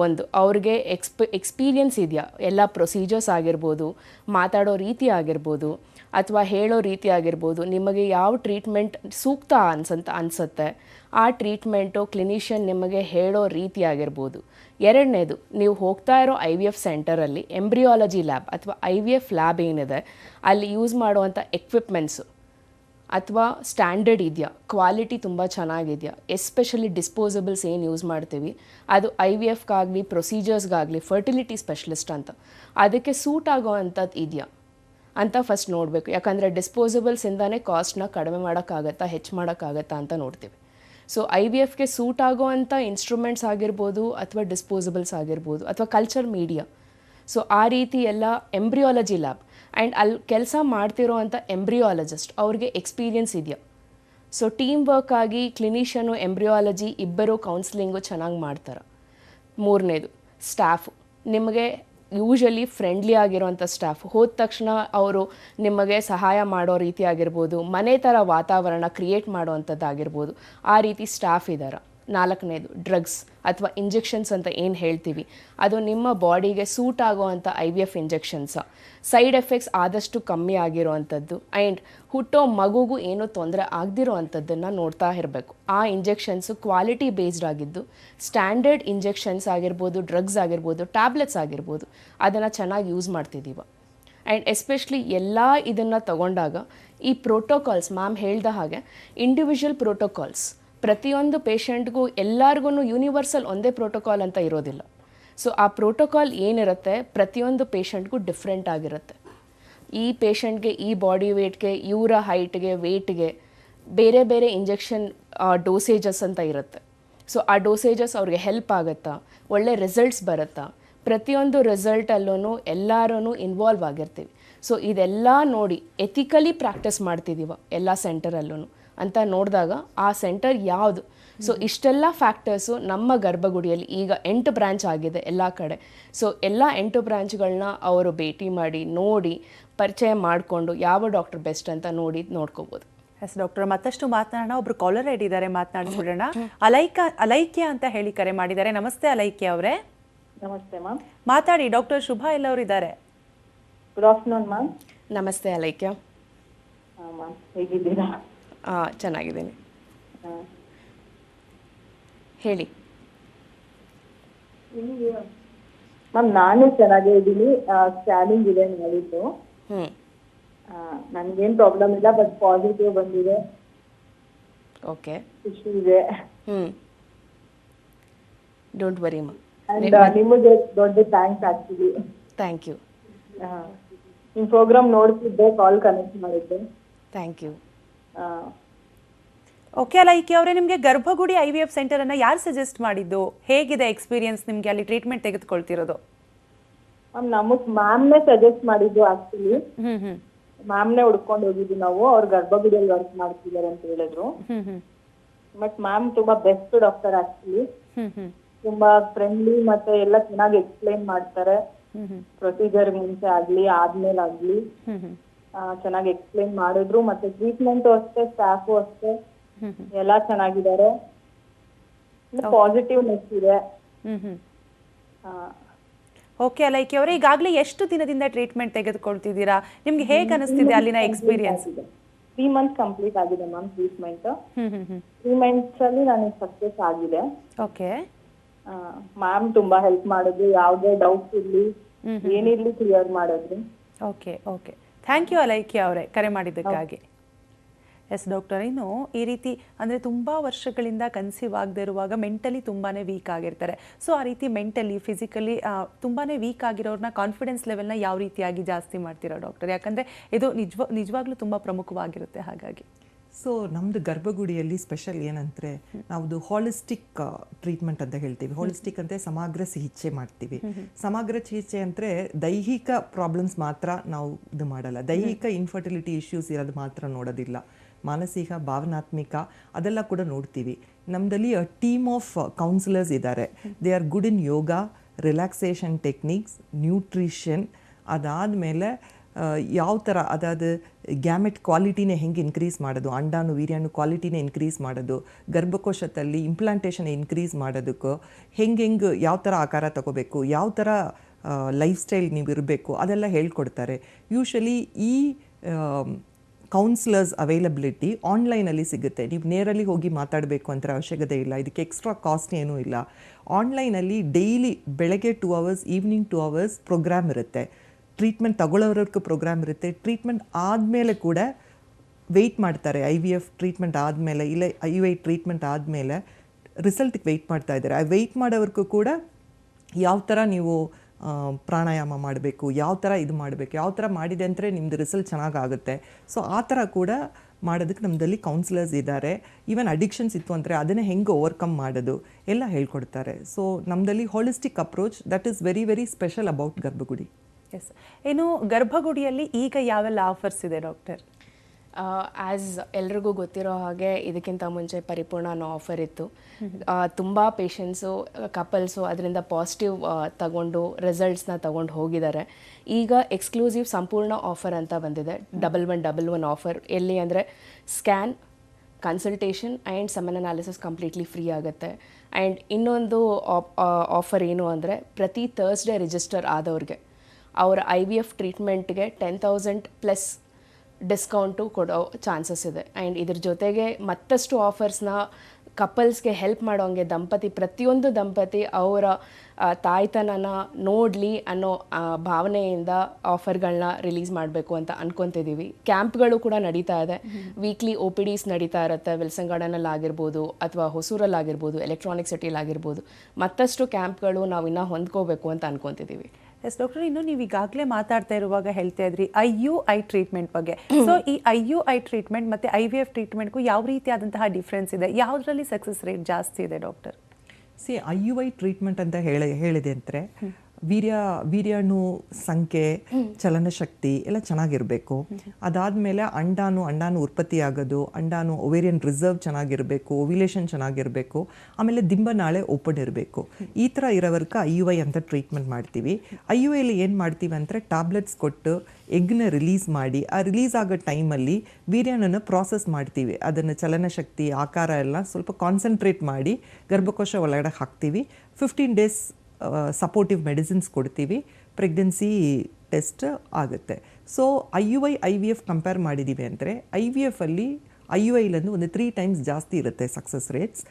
ಒಂದು ಅವ್ರಿಗೆ ಎಕ್ಸ್ಪ ಎಕ್ಸ್ಪೀರಿಯನ್ಸ್ ಇದೆಯಾ? ಎಲ್ಲ ಪ್ರೊಸೀಜರ್ಸ್ ಆಗಿರ್ಬೋದು, ಮಾತಾಡೋ ರೀತಿ ಆಗಿರ್ಬೋದು, ಅಥವಾ ಹೇಳೋ ರೀತಿ ಆಗಿರ್ಬೋದು, ನಿಮಗೆ ಯಾವ ಟ್ರೀಟ್ಮೆಂಟ್ ಸೂಕ್ತ ಅನ್ಸಂತ, ಅನಿಸುತ್ತೆ, ಆ ಟ್ರೀಟ್ಮೆಂಟು ಕ್ಲಿನಿಷಿಯನ್ ನಿಮಗೆ ಹೇಳೋ ರೀತಿ ಆಗಿರ್ಬೋದು. ಎರಡನೇದು, ನೀವು ಹೋಗ್ತಾ ಇರೋ ಐ ವಿ ಎಫ್ ಸೆಂಟರಲ್ಲಿ ಎಂಬ್ರಿಯಾಲಜಿ ಲ್ಯಾಬ್ ಅಥವಾ ಐ ವಿ ಎಫ್ ಲ್ಯಾಬ್ ಏನಿದೆ, ಅಲ್ಲಿ ಯೂಸ್ ಮಾಡುವಂಥ ಎಕ್ವಿಪ್ಮೆಂಟ್ಸು ಅಥವಾ ಸ್ಟ್ಯಾಂಡರ್ಡ್ ಇದೆಯಾ? ಕ್ವಾಲಿಟಿ ತುಂಬ ಚೆನ್ನಾಗಿದೆಯಾ? ಎಸ್ಪೆಷಲಿ ಡಿಸ್ಪೋಸಬಲ್ಸ್ ಏನು ಯೂಸ್ ಮಾಡ್ತೀವಿ? ಅದು ಐ ವಿ ಎಫ್ಗಾಗಲಿ ಪ್ರೊಸೀಜರ್ಸ್ಗಾಗಲಿ ಫರ್ಟಿಲಿಟಿ ಸ್ಪೆಷಲಿಸ್ಟ್ ಅಂತ. ಅದಕ್ಕೆ ಸೂಟ್ ಆಗೋ ಅಂಥದ್ದು ಇದೆಯಾ? ಅಂತ ಫಸ್ಟ್ ನೋಡಬೇಕು. ಯಾಕಂದರೆ ಡಿಸ್ಪೋಸಬಲ್ಸಿಂದನೇ ಕಾಸ್ಟ್ನ ಕಡಿಮೆ ಮಾಡೋಕ್ಕಾಗತ್ತಾ, ಹೆಚ್ಚು ಮಾಡೋಕ್ಕಾಗತ್ತಾ ಅಂತ ನೋಡ್ತೀವಿ. ಸೊ ಐ ವಿ ಎಫ್ಗೆ ಸೂಟ್ ಆಗೋ ಅಂಥ ಇನ್ಸ್ಟ್ರೂಮೆಂಟ್ಸ್ ಆಗಿರ್ಬೋದು ಅಥವಾ ಡಿಸ್ಪೋಸಬಲ್ಸ್ ಆಗಿರ್ಬೋದು, ಅಥವಾ ಕಲ್ಚರ್ ಮೀಡಿಯಾ ಸೊ ಆ ರೀತಿ ಎಲ್ಲ ಎಂಬ್ರಿಯಾಲಜಿ ಲ್ಯಾಬ್ ಆ್ಯಂಡ್ ಅಲ್ಲಿ ಕೆಲಸ ಮಾಡ್ತಿರೋ ಅಂಥ ಎಂಬ್ರಿಯಾಲಜಿಸ್ಟ್ ಅವ್ರಿಗೆ ಎಕ್ಸ್ಪೀರಿಯನ್ಸ್ ಇದೆಯಾ? ಸೊ ಟೀಮ್ ವರ್ಕ್ ಆಗಿ ಕ್ಲಿನಿಷಿಯನು ಎಂಬ್ರಿಯಾಲಜಿ ಇಬ್ಬರು ಕೌನ್ಸಿಲಿಂಗು ಚೆನ್ನಾಗಿ ಮಾಡ್ತಾರೆ. ಮೂರನೇದು ಸ್ಟಾಫು ನಿಮಗೆ ಯೂಶಲಿ ಫ್ರೆಂಡ್ಲಿ ಆಗಿರೋಂಥ ಸ್ಟಾಫ್ ಹೋದ ತಕ್ಷಣ ಅವರು ನಿಮಗೆ ಸಹಾಯ ಮಾಡೋ ರೀತಿ ಆಗಿರ್ಬೋದು, ಮನೆ ಥರ ವಾತಾವರಣ ಕ್ರಿಯೇಟ್ ಮಾಡೋವಂಥದ್ದಾಗಿರ್ಬೋದು ಆ ರೀತಿ ಸ್ಟಾಫ್ ಇದ್ದಾರೆ ನಾಲ್ಕನೇದು ಡ್ರಗ್ಸ್ ಅಥವಾ ಇಂಜೆಕ್ಷನ್ಸ್ ಅಂತ ಏನು ಹೇಳ್ತೀವಿ? ಅದು ನಿಮ್ಮ ಬಾಡಿಗೆ suit ಆಗೋವಂಥ I V F injections side effects ಆದಷ್ಟು ಕಮ್ಮಿ ಆಗಿರೋವಂಥದ್ದು ಆ್ಯಂಡ್ ಹುಟ್ಟೋ ಮಗುಗೂ ಏನೂ ತೊಂದರೆ ಆಗದಿರೋ ಅಂಥದ್ದನ್ನು ನೋಡ್ತಾ ಇರಬೇಕು. ಆ ಇಂಜೆಕ್ಷನ್ಸು ಕ್ವಾಲಿಟಿ ಬೇಸ್ಡ್ ಆಗಿದ್ದು ಸ್ಟ್ಯಾಂಡರ್ಡ್ ಇಂಜೆಕ್ಷನ್ಸ್ ಆಗಿರ್ಬೋದು ಡ್ರಗ್ಸ್ ಆಗಿರ್ಬೋದು ಟ್ಯಾಬ್ಲೆಟ್ಸ್ ಆಗಿರ್ಬೋದು, ಅದನ್ನು ಚೆನ್ನಾಗಿ ಯೂಸ್ ಮಾಡ್ತಿದ್ದೀವ ಆ್ಯಂಡ್ ಎಸ್ಪೆಷಲಿ ಎಲ್ಲ ಇದನ್ನು ತಗೊಂಡಾಗ ಈ ಪ್ರೋಟೋಕಾಲ್ಸ್ ಮ್ಯಾಮ್ ಹೇಳ್ದ ಹಾಗೆ ಇಂಡಿವಿಜುವಲ್ ಪ್ರೋಟೋಕಾಲ್ಸ್ ಪ್ರತಿಯೊಂದು ಪೇಷಂಟ್ಗೂ ಎಲ್ಲರಿಗೂ ಯೂನಿವರ್ಸಲ್ ಒಂದೇ ಪ್ರೋಟೋಕಾಲ್ ಅಂತ ಇರೋದಿಲ್ಲ. ಸೊ ಆ ಪ್ರೋಟೋಕಾಲ್ ಏನಿರುತ್ತೆ ಪ್ರತಿಯೊಂದು ಪೇಷಂಟ್ಗೂ ಡಿಫ್ರೆಂಟ್ ಆಗಿರುತ್ತೆ. ಈ ಪೇಷಂಟ್ಗೆ, ಈ ಬಾಡಿ ವೇಟ್ಗೆ ಇವರ ಹೈಟ್ಗೆ ವೇಟ್ಗೆ ಬೇರೆ ಬೇರೆ ಇಂಜೆಕ್ಷನ್ ಡೋಸೇಜಸ್ ಅಂತ ಇರುತ್ತೆ. ಸೊ ಆ ಡೋಸೇಜಸ್ ಅವ್ರಿಗೆ ಹೆಲ್ಪ್ ಆಗುತ್ತಾ? ಒಳ್ಳೆ ರಿಸಲ್ಟ್ಸ್ ಬರುತ್ತಾ? ಪ್ರತಿಯೊಂದು ರಿಸಲ್ಟಲ್ಲೂ ಎಲ್ಲರೂ ಇನ್ವಾಲ್ವ್ ಆಗಿರ್ತೀವಿ. ಸೊ ಇದೆಲ್ಲ ನೋಡಿ ಎಥಿಕಲಿ ಪ್ರಾಕ್ಟೀಸ್ ಮಾಡ್ತಿದ್ದೀವ ಎಲ್ಲ ಸೆಂಟರಲ್ಲೂ ಅಂತ ನೋಡಿದಾಗ ಆ ಸೆಂಟರ್ ಯಾವುದು? ಸೊ ಇಷ್ಟೆಲ್ಲ ಫ್ಯಾಕ್ಟರ್ಸು ನಮ್ಮ ಗರ್ಭಗುಡಿಯಲ್ಲಿ ಈಗ ಎಂಟು ಬ್ರಾಂಚ್ ಆಗಿದೆ ಎಲ್ಲ ಕಡೆ. ಸೊ ಎಲ್ಲ ಎಂಟು ಬ್ರ್ಯಾಂಚ್ಗಳನ್ನ ಅವರು ಭೇಟಿ ಮಾಡಿ ನೋಡಿ ಪರಿಚಯ ಮಾಡಿಕೊಂಡು ಯಾವ ಡಾಕ್ಟರ್ ಬೆಸ್ಟ್ ಅಂತ ನೋಡಿ ನೋಡ್ಕೋಬೋದು. ಎಸ್ ಡಾಕ್ಟರ್ ಮತ್ತಷ್ಟು ಮಾತನಾಡೋಣ. ಒಬ್ರು ಕಾಲರ್ ಐಡಿ ಇದ್ದಾರೆ ಮಾತನಾಡಿಸ್ಬಿಡೋಣ ಅಲೈಕ ಅಲೈಕ್ಯ ಅಂತ ಹೇಳಿ ಕರೆ ಮಾಡಿದ್ದಾರೆ. ನಮಸ್ತೆ ಅಲೈಕ್ಯ ಅವರೇ. ನಮಸ್ತೆ ಮ್ಯಾಮ್ ಮಾತಾಡಿ ಡಾಕ್ಟರ್ ಶುಭಾ ಎಲ್ಲವರು ಇದ್ದಾರೆ? ಗುಡ್ ಆಫ್ಟರ್ನೂನ್ ಮ್ಯಾಮ್ ನಮಸ್ತೆ ಅಲೈಕ್ಯ. ಹಾಂ ಮ್ಯಾಮ್ ಹೇಗಿದ್ದೀರಾ? ಚೆನ್ನಾಗಿದ್ದೀನಿ. ಹೇಳಿ. ಮ್ಯಾಮ್ ನಾನು ಚೆನ್ನಾಗೇ ಇದ್ದೀನಿ. ಸ್ಕ್ಯಾನಿಂಗ್ ಇದೆ ಹ್ಞೂ ನನಗೇನು ಪ್ರಾಬ್ಲಮ್ ಇಲ್ಲ ಬಟ್ ಪಾಸಿಟಿವ್ ಬಂದಿದೆ. ಓಕೆ ಖುಷಿ ಇದೆ. ಹ್ಮ್. ಡೋಂಟ್ ವರಿ ಮಾ ಅಂಡ್ ನಿಮಗೆ ದೊಡ್ಡ ಥ್ಯಾಂಕ್ಸ್ ಆಕ್ಚುಲಿ ಥ್ಯಾಂಕ್ ಯು ನಿಮ್ಮ ಪ್ರೋಗ್ರಾಮ್ ನೋಡ್ತಿದ್ದೆ ಕಾಲ್ ಕನೆಕ್ಟ್ ಮಾಡಿದ್ದೆ. ಥ್ಯಾಂಕ್ ಯು ಓಕೆ ಅಲೈಕ್ಯ ಅವರೇ ನಿಮಗೆ ಗರ್ಭಗುಡಿ ಐ ವಿ ಎಫ್ ಸೆಂಟರ್ ಅನ್ನ ಯಾರು ಸಜೆಸ್ಟ್ ಮಾಡಿದ್ದು? ಹೇಗಿದೆ ಎಕ್ಸ್ಪೀರಿಯನ್ಸ್ ನಿಮಗೆ ಅಲ್ಲಿ ಟ್ರೀಟ್ಮೆಂಟ್ ತೆಗೆದುಕೊಳ್ತಿರೋದು? ಮ್ಯಾಮ್ ನಮಗ್ ಮ್ಯಾಮ್ನೇ ಸಜೆಸ್ಟ್ ಮಾಡಿದ್ದು ಆಕ್ಚುಲಿ ಹ್ಮ್ ಹ್ಮ್. ಮ್ಯಾಮ್ನೇ ಹುಡ್ಕೊಂಡು ಹೋಗಿದ್ವಿ ನಾವು ಅವ್ರು ಗರ್ಭಗುಡಿಯಲ್ಲಿ ವರ್ಕ್ ಮಾಡ್ತಿದ್ದಾರೆ ಅಂತ ಹೇಳಿದ್ರು. Hmm hmm. ಬಟ್ ಮ್ಯಾಮ್ ತುಂಬಾ best doctor actually hmm hmm. ತುಂಬಾ ಫ್ರೆಂಡ್ಲಿ ಮತ್ತೆ ಎಲ್ಲ ಚೆನ್ನಾಗಿ ಎಕ್ಸ್ಪ್ಲೈನ್ ಮಾಡ್ತಾರೆ. ಪ್ರೊಸೀಜರ್ ಮುಂಚೆ ಆಗ್ಲಿ ಆದ್ಮೇಲೆ ಆಗ್ಲಿ. ಚೆನ್ನಾಗಿ ಎಕ್ಸ್ಪ್ಲೈನ್ ಮಾಡಿದ್ರು. ಮತ್ತೆ ಟ್ರೀಟ್ಮೆಂಟ್ ಅಷ್ಟೇ ಸ್ಟಾಫು ಅಷ್ಟೇ. ಎಲ್ಲಾ ಚೆನ್ನಾಗಿದ್ದಾರೆ. ಪಾಸಿಟಿವ್ನೆಸ್ ಇದೆ. ಹ್ಮ್ ಹ್ಮ್. ಆ, ಓಕೆ ಲೈಕ್ ಅವರೇ ಈಗಾಗಲೇ ಎಷ್ಟು ದಿನದಿಂದ ಟ್ರೀಟ್ಮೆಂಟ್ ತೆಗೆದುಕೊಳ್ತಿದ್ದೀರಾ? ನಿಮ್ಗೆ ಹೇಗೆ ಅನಿಸ್ತಿದೆ ಅಲ್ಲಿನ ಎಕ್ಸ್ಪೀರಿಯನ್ಸ್ ತ್ರೀ ಮಂತ್ ಕಂಪ್ಲೀಟ್ ಆಗಿದೆ ಮ್ಯಾಮ್ ಟ್ರೀಟ್ಮೆಂಟ್ ತ್ರೀ ಮಂತ್ಸ್ ಅಲ್ಲಿ ನನಗೆ ಸಕ್ಸಸ್ ಆಗಿದೆ. ಓಕೆ ಮ್ಯಾಮ್ ತುಂಬಾ ಹೆಲ್ಪ್ ಮಾಡಿದ್ರು. ಯಾವುದೇ ಡೌಟ್ಸ್ ಇರ್ಲಿ ಏನಿರ್ಲಿ ಕ್ಲಿಯರ್ ಮಾಡಿದ್ರು. Okay okay thank you Alaiki ಅವರೇ ಕರೆ ಮಾಡಿದ್ದಕ್ಕಾಗಿ. ಎಸ್ ಡಾಕ್ಟರ್ ಇನ್ನು ಈ ರೀತಿ ಅಂದರೆ ತುಂಬ ವರ್ಷಗಳಿಂದ ಕನ್ಸೀವ್ ಆಗದೆ ಇರುವಾಗ ಮೆಂಟಲಿ ತುಂಬಾ ವೀಕ್ ಆಗಿರ್ತಾರೆ. ಸೊ ಆ ರೀತಿ ಮೆಂಟಲಿ ಫಿಸಿಕಲಿ ತುಂಬಾ ವೀಕ್ ಆಗಿರೋರನ್ನ ಕಾನ್ಫಿಡೆನ್ಸ್ ಲೆವೆಲ್ನ ಯಾವ ರೀತಿಯಾಗಿ ಜಾಸ್ತಿ ಮಾಡ್ತೀರಾ ಡಾಕ್ಟರ್ ಯಾಕಂದರೆ ಇದು ನಿಜವ ನಿಜವಾಗ್ಲೂ ತುಂಬ ಪ್ರಮುಖವಾಗಿರುತ್ತೆ ಹಾಗಾಗಿ. ಸೊ ನಮ್ಮದು ಗರ್ಭಗುಡಿಯಲ್ಲಿ ಸ್ಪೆಷಲ್ ಏನಂದರೆ ನಾವು ಹಾಲಿಸ್ಟಿಕ್ ಟ್ರೀಟ್ಮೆಂಟ್ ಅಂತ ಹೇಳ್ತೀವಿ. ಹಾಲಿಸ್ಟಿಕ್ ಅಂದರೆ ಸಮಗ್ರ ಚಿಕಿತ್ಸೆ ಮಾಡ್ತೀವಿ. ಸಮಗ್ರ ಚಿಕಿತ್ಸೆ ಅಂದರೆ ದೈಹಿಕ ಪ್ರಾಬ್ಲಮ್ಸ್ ಮಾತ್ರ ನಾವು ಇದು ಮಾಡಲ್ಲ. ದೈಹಿಕ ಇನ್ಫರ್ಟಿಲಿಟಿ ಇಶ್ಯೂಸ್ ಇರೋದು ಮಾತ್ರ ನೋಡೋದಿಲ್ಲ. ಮಾನಸಿಕ, ಭಾವನಾತ್ಮಿಕ ಅದೆಲ್ಲ ಕೂಡ ನೋಡ್ತೀವಿ. ನಮ್ಮದಲ್ಲಿ ಟೀಮ್ ಆಫ್ ಕೌನ್ಸಿಲರ್ಸ್ ಇದ್ದಾರೆ they are good in yoga relaxation techniques nutrition ಅದಾದಮೇಲೆ ಯಾವ ಥರ ಅದಾದ ಗ್ಯಾಮೆಟ್ ಕ್ವಾಲಿಟಿನೇ ಹೆಂಗೆ ಇನ್ಕ್ರೀಸ್ ಮಾಡೋದು? ಅಂಡಾನು, ವೀರ್ಯಾನು ಕ್ವಾಲಿಟಿನೇ ಇನ್ಕ್ರೀಸ್ ಮಾಡೋದು? ಗರ್ಭಕೋಶದಲ್ಲಿ ಇಂಪ್ಲಾಂಟೇಷನ್ ಇನ್ಕ್ರೀಸ್ ಮಾಡೋದಕ್ಕೂ ಹೆಂಗೆ ಹೆಂಗೆ ಯಾವ ಥರ ಆಕಾರ ತಗೋಬೇಕು? ಯಾವ ಥರ ಲೈಫ್ ಸ್ಟೈಲ್ ನೀವು ಇರಬೇಕು? ಅದೆಲ್ಲ ಹೇಳ್ಕೊಡ್ತಾರೆ. ಯೂಶಲಿ ಈ ಕೌನ್ಸಿಲರ್ಸ್ ಅವೈಲಬಿಲಿಟಿ ಆನ್ಲೈನಲ್ಲಿ ಸಿಗುತ್ತೆ. ನೀವು ನೇರಲ್ಲಿ ಹೋಗಿ ಮಾತಾಡಬೇಕು ಅಂತ ಅವಶ್ಯಕತೆ ಇಲ್ಲ. ಇದಕ್ಕೆ ಎಕ್ಸ್ಟ್ರಾ ಕಾಸ್ಟ್ ಏನೂ ಇಲ್ಲ. ಆನ್ಲೈನಲ್ಲಿ ಡೈಲಿ ಬೆಳಗ್ಗೆ two hours evening two hours programme ಇರುತ್ತೆ. ಟ್ರೀಟ್ಮೆಂಟ್ ತಗೊಳ್ಳೋರಕ್ಕೆ ಪ್ರೋಗ್ರಾಮ್ ಇರುತ್ತೆ. ಟ್ರೀಟ್ಮೆಂಟ್ ಆದಮೇಲೆ ಕೂಡ ವೆಯ್ಟ್ ಮಾಡ್ತಾರೆ. ಐ ವಿ ಎಫ್ ಟ್ರೀಟ್ಮೆಂಟ್ ಆದಮೇಲೆ ಇಲ್ಲ ಐ ವೈ ಟ್ರೀಟ್ಮೆಂಟ್ ಆದಮೇಲೆ ರಿಸಲ್ಟಿಗೆ ವೆಯ್ಟ್ ಮಾಡ್ತಾ ಇದ್ದಾರೆ. ಆ ವೆಯ್ಟ್ ಮಾಡೋವರೆಗೂ ಕೂಡ ಯಾವ ಥರ ನೀವು ಪ್ರಾಣಾಯಾಮ ಮಾಡಬೇಕು, ಯಾವ ಥರ ಇದು ಮಾಡಬೇಕು, ಯಾವ ಥರ ಮಾಡಿದೆ ಅಂದರೆ ನಿಮ್ಮದು ರಿಸಲ್ಟ್ ಚೆನ್ನಾಗಾಗುತ್ತೆ. ಸೊ ಆ ಥರ ಕೂಡ ಮಾಡೋದಕ್ಕೆ ನಮ್ಮದಲ್ಲಿ ಕೌನ್ಸಿಲರ್ಸ್ ಇದ್ದಾರೆ. ಈವನ್ ಅಡಿಕ್ಷನ್ಸ್ ಇತ್ತು ಅಂದರೆ ಅದನ್ನು ಹೆಂಗೆ ಓವರ್ಕಮ್ ಮಾಡೋದು ಎಲ್ಲ ಹೇಳ್ಕೊಡ್ತಾರೆ. So ನಮ್ಮದಲ್ಲಿ holistic approach that is very very special about Garbhagudi. Yes ಏನು ಗರ್ಭಗುಡಿಯಲ್ಲಿ ಈಗ ಯಾವೆಲ್ಲ ಆಫರ್ಸ್ ಇದೆ ಡಾಕ್ಟರ್ ಆ್ಯಸ್ ಎಲ್ರಿಗೂ ಗೊತ್ತಿರೋ ಹಾಗೆ ಇದಕ್ಕಿಂತ ಮುಂಚೆ ಪರಿಪೂರ್ಣ ಅನ್ನೋ ಆಫರ್ ಇತ್ತು. ತುಂಬ ಪೇಷಂಟ್ಸು ಕಪಲ್ಸು ಅದರಿಂದ ಪಾಸಿಟಿವ್ ತಗೊಂಡು ರಿಸಲ್ಟ್ಸ್ನ ತಗೊಂಡು ಹೋಗಿದ್ದಾರೆ. ಈಗ ಎಕ್ಸ್ಕ್ಲೂಸಿವ್ ಸಂಪೂರ್ಣ ಆಫರ್ ಅಂತ ಬಂದಿದೆ. Double one double one offer ಎಲ್ಲಿ ಅಂದರೆ scan consultation and semen analysis completely free ಆಗುತ್ತೆ. ಆ್ಯಂಡ್ ಇನ್ನೊಂದು ಆಫರ್ ಏನು ಅಂದರೆ ಪ್ರತಿ ಥರ್ಸ್ಡೇ ರಿಜಿಸ್ಟರ್ ಆದವ್ರಿಗೆ. ಅವರ ಐ ವಿ ಎಫ್ ಟ್ರೀಟ್ಮೆಂಟ್ಗೆ ಟೆನ್ ತೌಸಂಡ್ ಪ್ಲಸ್ ಡಿಸ್ಕೌಂಟು ಕೊಡೋ ಚಾನ್ಸಸ್ ಇದೆ. ಆ್ಯಂಡ್ ಇದ್ರ ಜೊತೆಗೆ ಮತ್ತಷ್ಟು ಆಫರ್ಸ್ನ ಕಪಲ್ಸ್ಗೆ ಹೆಲ್ಪ್ ಮಾಡೋಂಗೆ ದಂಪತಿ ಪ್ರತಿಯೊಂದು ದಂಪತಿ ಅವರ ತಾಯ್ತನನ ನೋಡಲಿ ಅನ್ನೋ ಭಾವನೆಯಿಂದ ಆಫರ್ಗಳನ್ನ ರಿಲೀಸ್ ಮಾಡಬೇಕು ಅಂತ ಅನ್ಕೊತಿದ್ದೀವಿ ಕ್ಯಾಂಪ್ಗಳು ಕೂಡ ನಡೀತಾ ಇದೆ. ವೀಕ್ಲಿ ಒ ಪಿ ಡಿಸ್ ನಡೀತಾ ಇರುತ್ತೆ. ವಿಲ್ಸನ್ ಗಾರ್ಡನಲ್ಲಿ ಆಗಿರ್ಬೋದು ಅಥವಾ ಹೊಸೂರಲ್ಲಿ ಆಗಿರ್ಬೋದು ಎಲೆಕ್ಟ್ರಾನಿಕ್ ಸಿಟಿಲಿ ಆಗಿರ್ಬೋದು ಮತ್ತಷ್ಟು ಕ್ಯಾಂಪ್ಗಳು ನಾವು ಇನ್ನೂ ಹೊಂದ್ಕೋಬೇಕು ಅಂತ ಅನ್ಕೊತಿದ್ದೀವಿ ಎಸ್ ಡಾಕ್ಟರ್ ಇನ್ನು ನೀವು ಈಗಾಗಲೇ ಮಾತಾಡ್ತಾ ಇರುವಾಗ ಹೇಳ್ತಾ ಇದ್ರಿ ಐ ಯು ಐ ಟ್ರೀಟ್ಮೆಂಟ್ ಬಗ್ಗೆ. ಸೊ ಈ ಐ ಯು ಐ ಟ್ರೀಟ್ಮೆಂಟ್ ಮತ್ತೆ ಐ ವಿ ಎಫ್ ಟ್ರೀಟ್ಮೆಂಟ್ಗೂ ಯಾವ ರೀತಿಯಾದಂತಹ ಡಿಫ್ರೆನ್ಸ್ ಇದೆ? ಯಾವುದರಲ್ಲಿ ಸಕ್ಸಸ್ ರೇಟ್ ಜಾಸ್ತಿ ಇದೆ doctor? C I U I treatment ಅಂತ ಹೇಳಿ ಹೇಳಿದೆ ಅಂದರೆ ವೀರ್ಯ ವೀರ್ಯಣು ಸಂಖ್ಯೆ ಚಲನಶಕ್ತಿ ಎಲ್ಲ ಚೆನ್ನಾಗಿರಬೇಕು. ಅದಾದಮೇಲೆ ಅಂಡಾನು ಅಂಡಾನು ಉತ್ಪತ್ತಿ ಆಗೋದು ಅಂಡಾನು ಒವೇರಿಯನ್ ರಿಸರ್ವ್ ಚೆನ್ನಾಗಿರಬೇಕು ಓವಿಲೇಷನ್ ಚೆನ್ನಾಗಿರಬೇಕು ಆಮೇಲೆ ದಿಂಬನಾಳೆ ಓಪನ್ ಇರಬೇಕು. ಈ ಥರ ಇರೋವರ್ಗ ಐ ಯು ಐ ಅಂತ ಟ್ರೀಟ್ಮೆಂಟ್ ಮಾಡ್ತೀವಿ. ಐ ಯು ಐಲಿ ಏನು ಮಾಡ್ತೀವಿ ಅಂದರೆ ಟ್ಯಾಬ್ಲೆಟ್ಸ್ ಕೊಟ್ಟು ಎಗ್ನ ರಿಲೀಸ್ ಮಾಡಿ ಆ ರಿಲೀಸ್ ಆಗೋ ಟೈಮಲ್ಲಿ ವೀರ್ಯನನ್ನು ಪ್ರಾಸೆಸ್ ಮಾಡ್ತೀವಿ. ಅದನ್ನು ಚಲನಶಕ್ತಿ ಆಕಾರ ಎಲ್ಲ ಸ್ವಲ್ಪ ಕಾನ್ಸಂಟ್ರೇಟ್ ಮಾಡಿ ಗರ್ಭಕೋಶ ಒಳಗಡೆ ಹಾಕ್ತೀವಿ. ಫಿಫ್ಟೀನ್ ಡೇಸ್ ಸಪೋರ್ಟಿವ್ ಮೆಡಿಸಿನ್ಸ್ ಕೊಡ್ತೀವಿ. ಪ್ರೆಗ್ನೆನ್ಸಿ ಟೆಸ್ಟ್ ಆಗುತ್ತೆ. So I U I I V F compare ಮಾಡಿದ್ದೀವಿ ಅಂದರೆ ಐ ವಿ ಎಫಲ್ಲಿ ಐ ಯು ಐಲಂದು ಒಂದು ತ್ರೀ ಟೈಮ್ಸ್ ಜಾಸ್ತಿ ಇರುತ್ತೆ success rates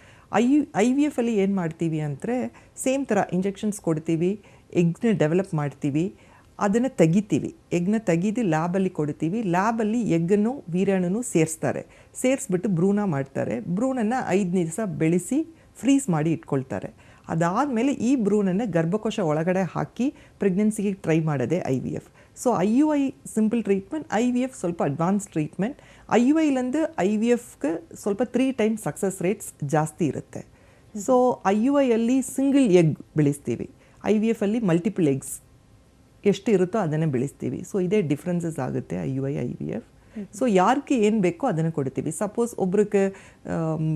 I U I V ಎಫಲ್ಲಿ ಏನು ಮಾಡ್ತೀವಿ ಅಂದರೆ ಸೇಮ್ ಥರ ಇಂಜೆಕ್ಷನ್ಸ್ ಕೊಡ್ತೀವಿ ಎಗ್ನ ಡೆವಲಪ್ ಮಾಡ್ತೀವಿ, ಅದನ್ನು ತೆಗಿತೀವಿ. ಎಗ್ನ ತೆಗೆದು ಲ್ಯಾಬಲ್ಲಿ ಕೊಡ್ತೀವಿ. ಲ್ಯಾಬಲ್ಲಿ ಎಗ್ಗನ್ನು ವೀರಾಣುನು ಸೇರಿಸ್ತಾರೆ. ಸೇರಿಸ್ಬಿಟ್ಟು ಭ್ರೂಣ ಮಾಡ್ತಾರೆ. ಭ್ರೂಣನ ಐದು ದಿವಸ ಬೆಳೆಸಿ ಫ್ರೀಸ್ ಮಾಡಿ ಇಟ್ಕೊಳ್ತಾರೆ. ಅದಾದಮೇಲೆ ಈ ಭ್ರೂಣನ್ನು ಗರ್ಭಕೋಶ ಒಳಗಡೆ ಹಾಕಿ ಪ್ರೆಗ್ನೆನ್ಸಿಗೆ ಟ್ರೈ ಮಾಡೋದೇ I V F so I U I simple treatment I V F ಸ್ವಲ್ಪ ಅಡ್ವಾನ್ಸ್ ಟ್ರೀಟ್ಮೆಂಟ್ ಐ ಯು ಐಲಂದು ಐ ವಿ ಎಫ್ಗೆ ಸ್ವಲ್ಪ ತ್ರೀ ಟೈಮ್ಸ್ ಸಕ್ಸಸ್ ರೇಟ್ಸ್ ಜಾಸ್ತಿ ಇರುತ್ತೆ. ಸೊ ಐ ಯು ಐಯಲ್ಲಿ ಸಿಂಗಲ್ ಎಗ್ ಬೆಳೆಸ್ತೀವಿ. ಐ ವಿ ಎಫಲ್ಲಿ ಮಲ್ಟಿಪಲ್ ಎಗ್ಸ್ ಎಷ್ಟು ಇರುತ್ತೋ ಅದನ್ನೇ ಬೆಳೆಸ್ತೀವಿ. ಸೊ ಇದೇ ಡಿಫ್ರೆನ್ಸಸ್ ಆಗುತ್ತೆ I U I I V F so ಯಾರಿಗೆ ಏನು ಬೇಕೋ ಅದನ್ನು ಕೊಡ್ತೀವಿ. ಸಪೋಸ್ ಒಬ್ರಿಗೆ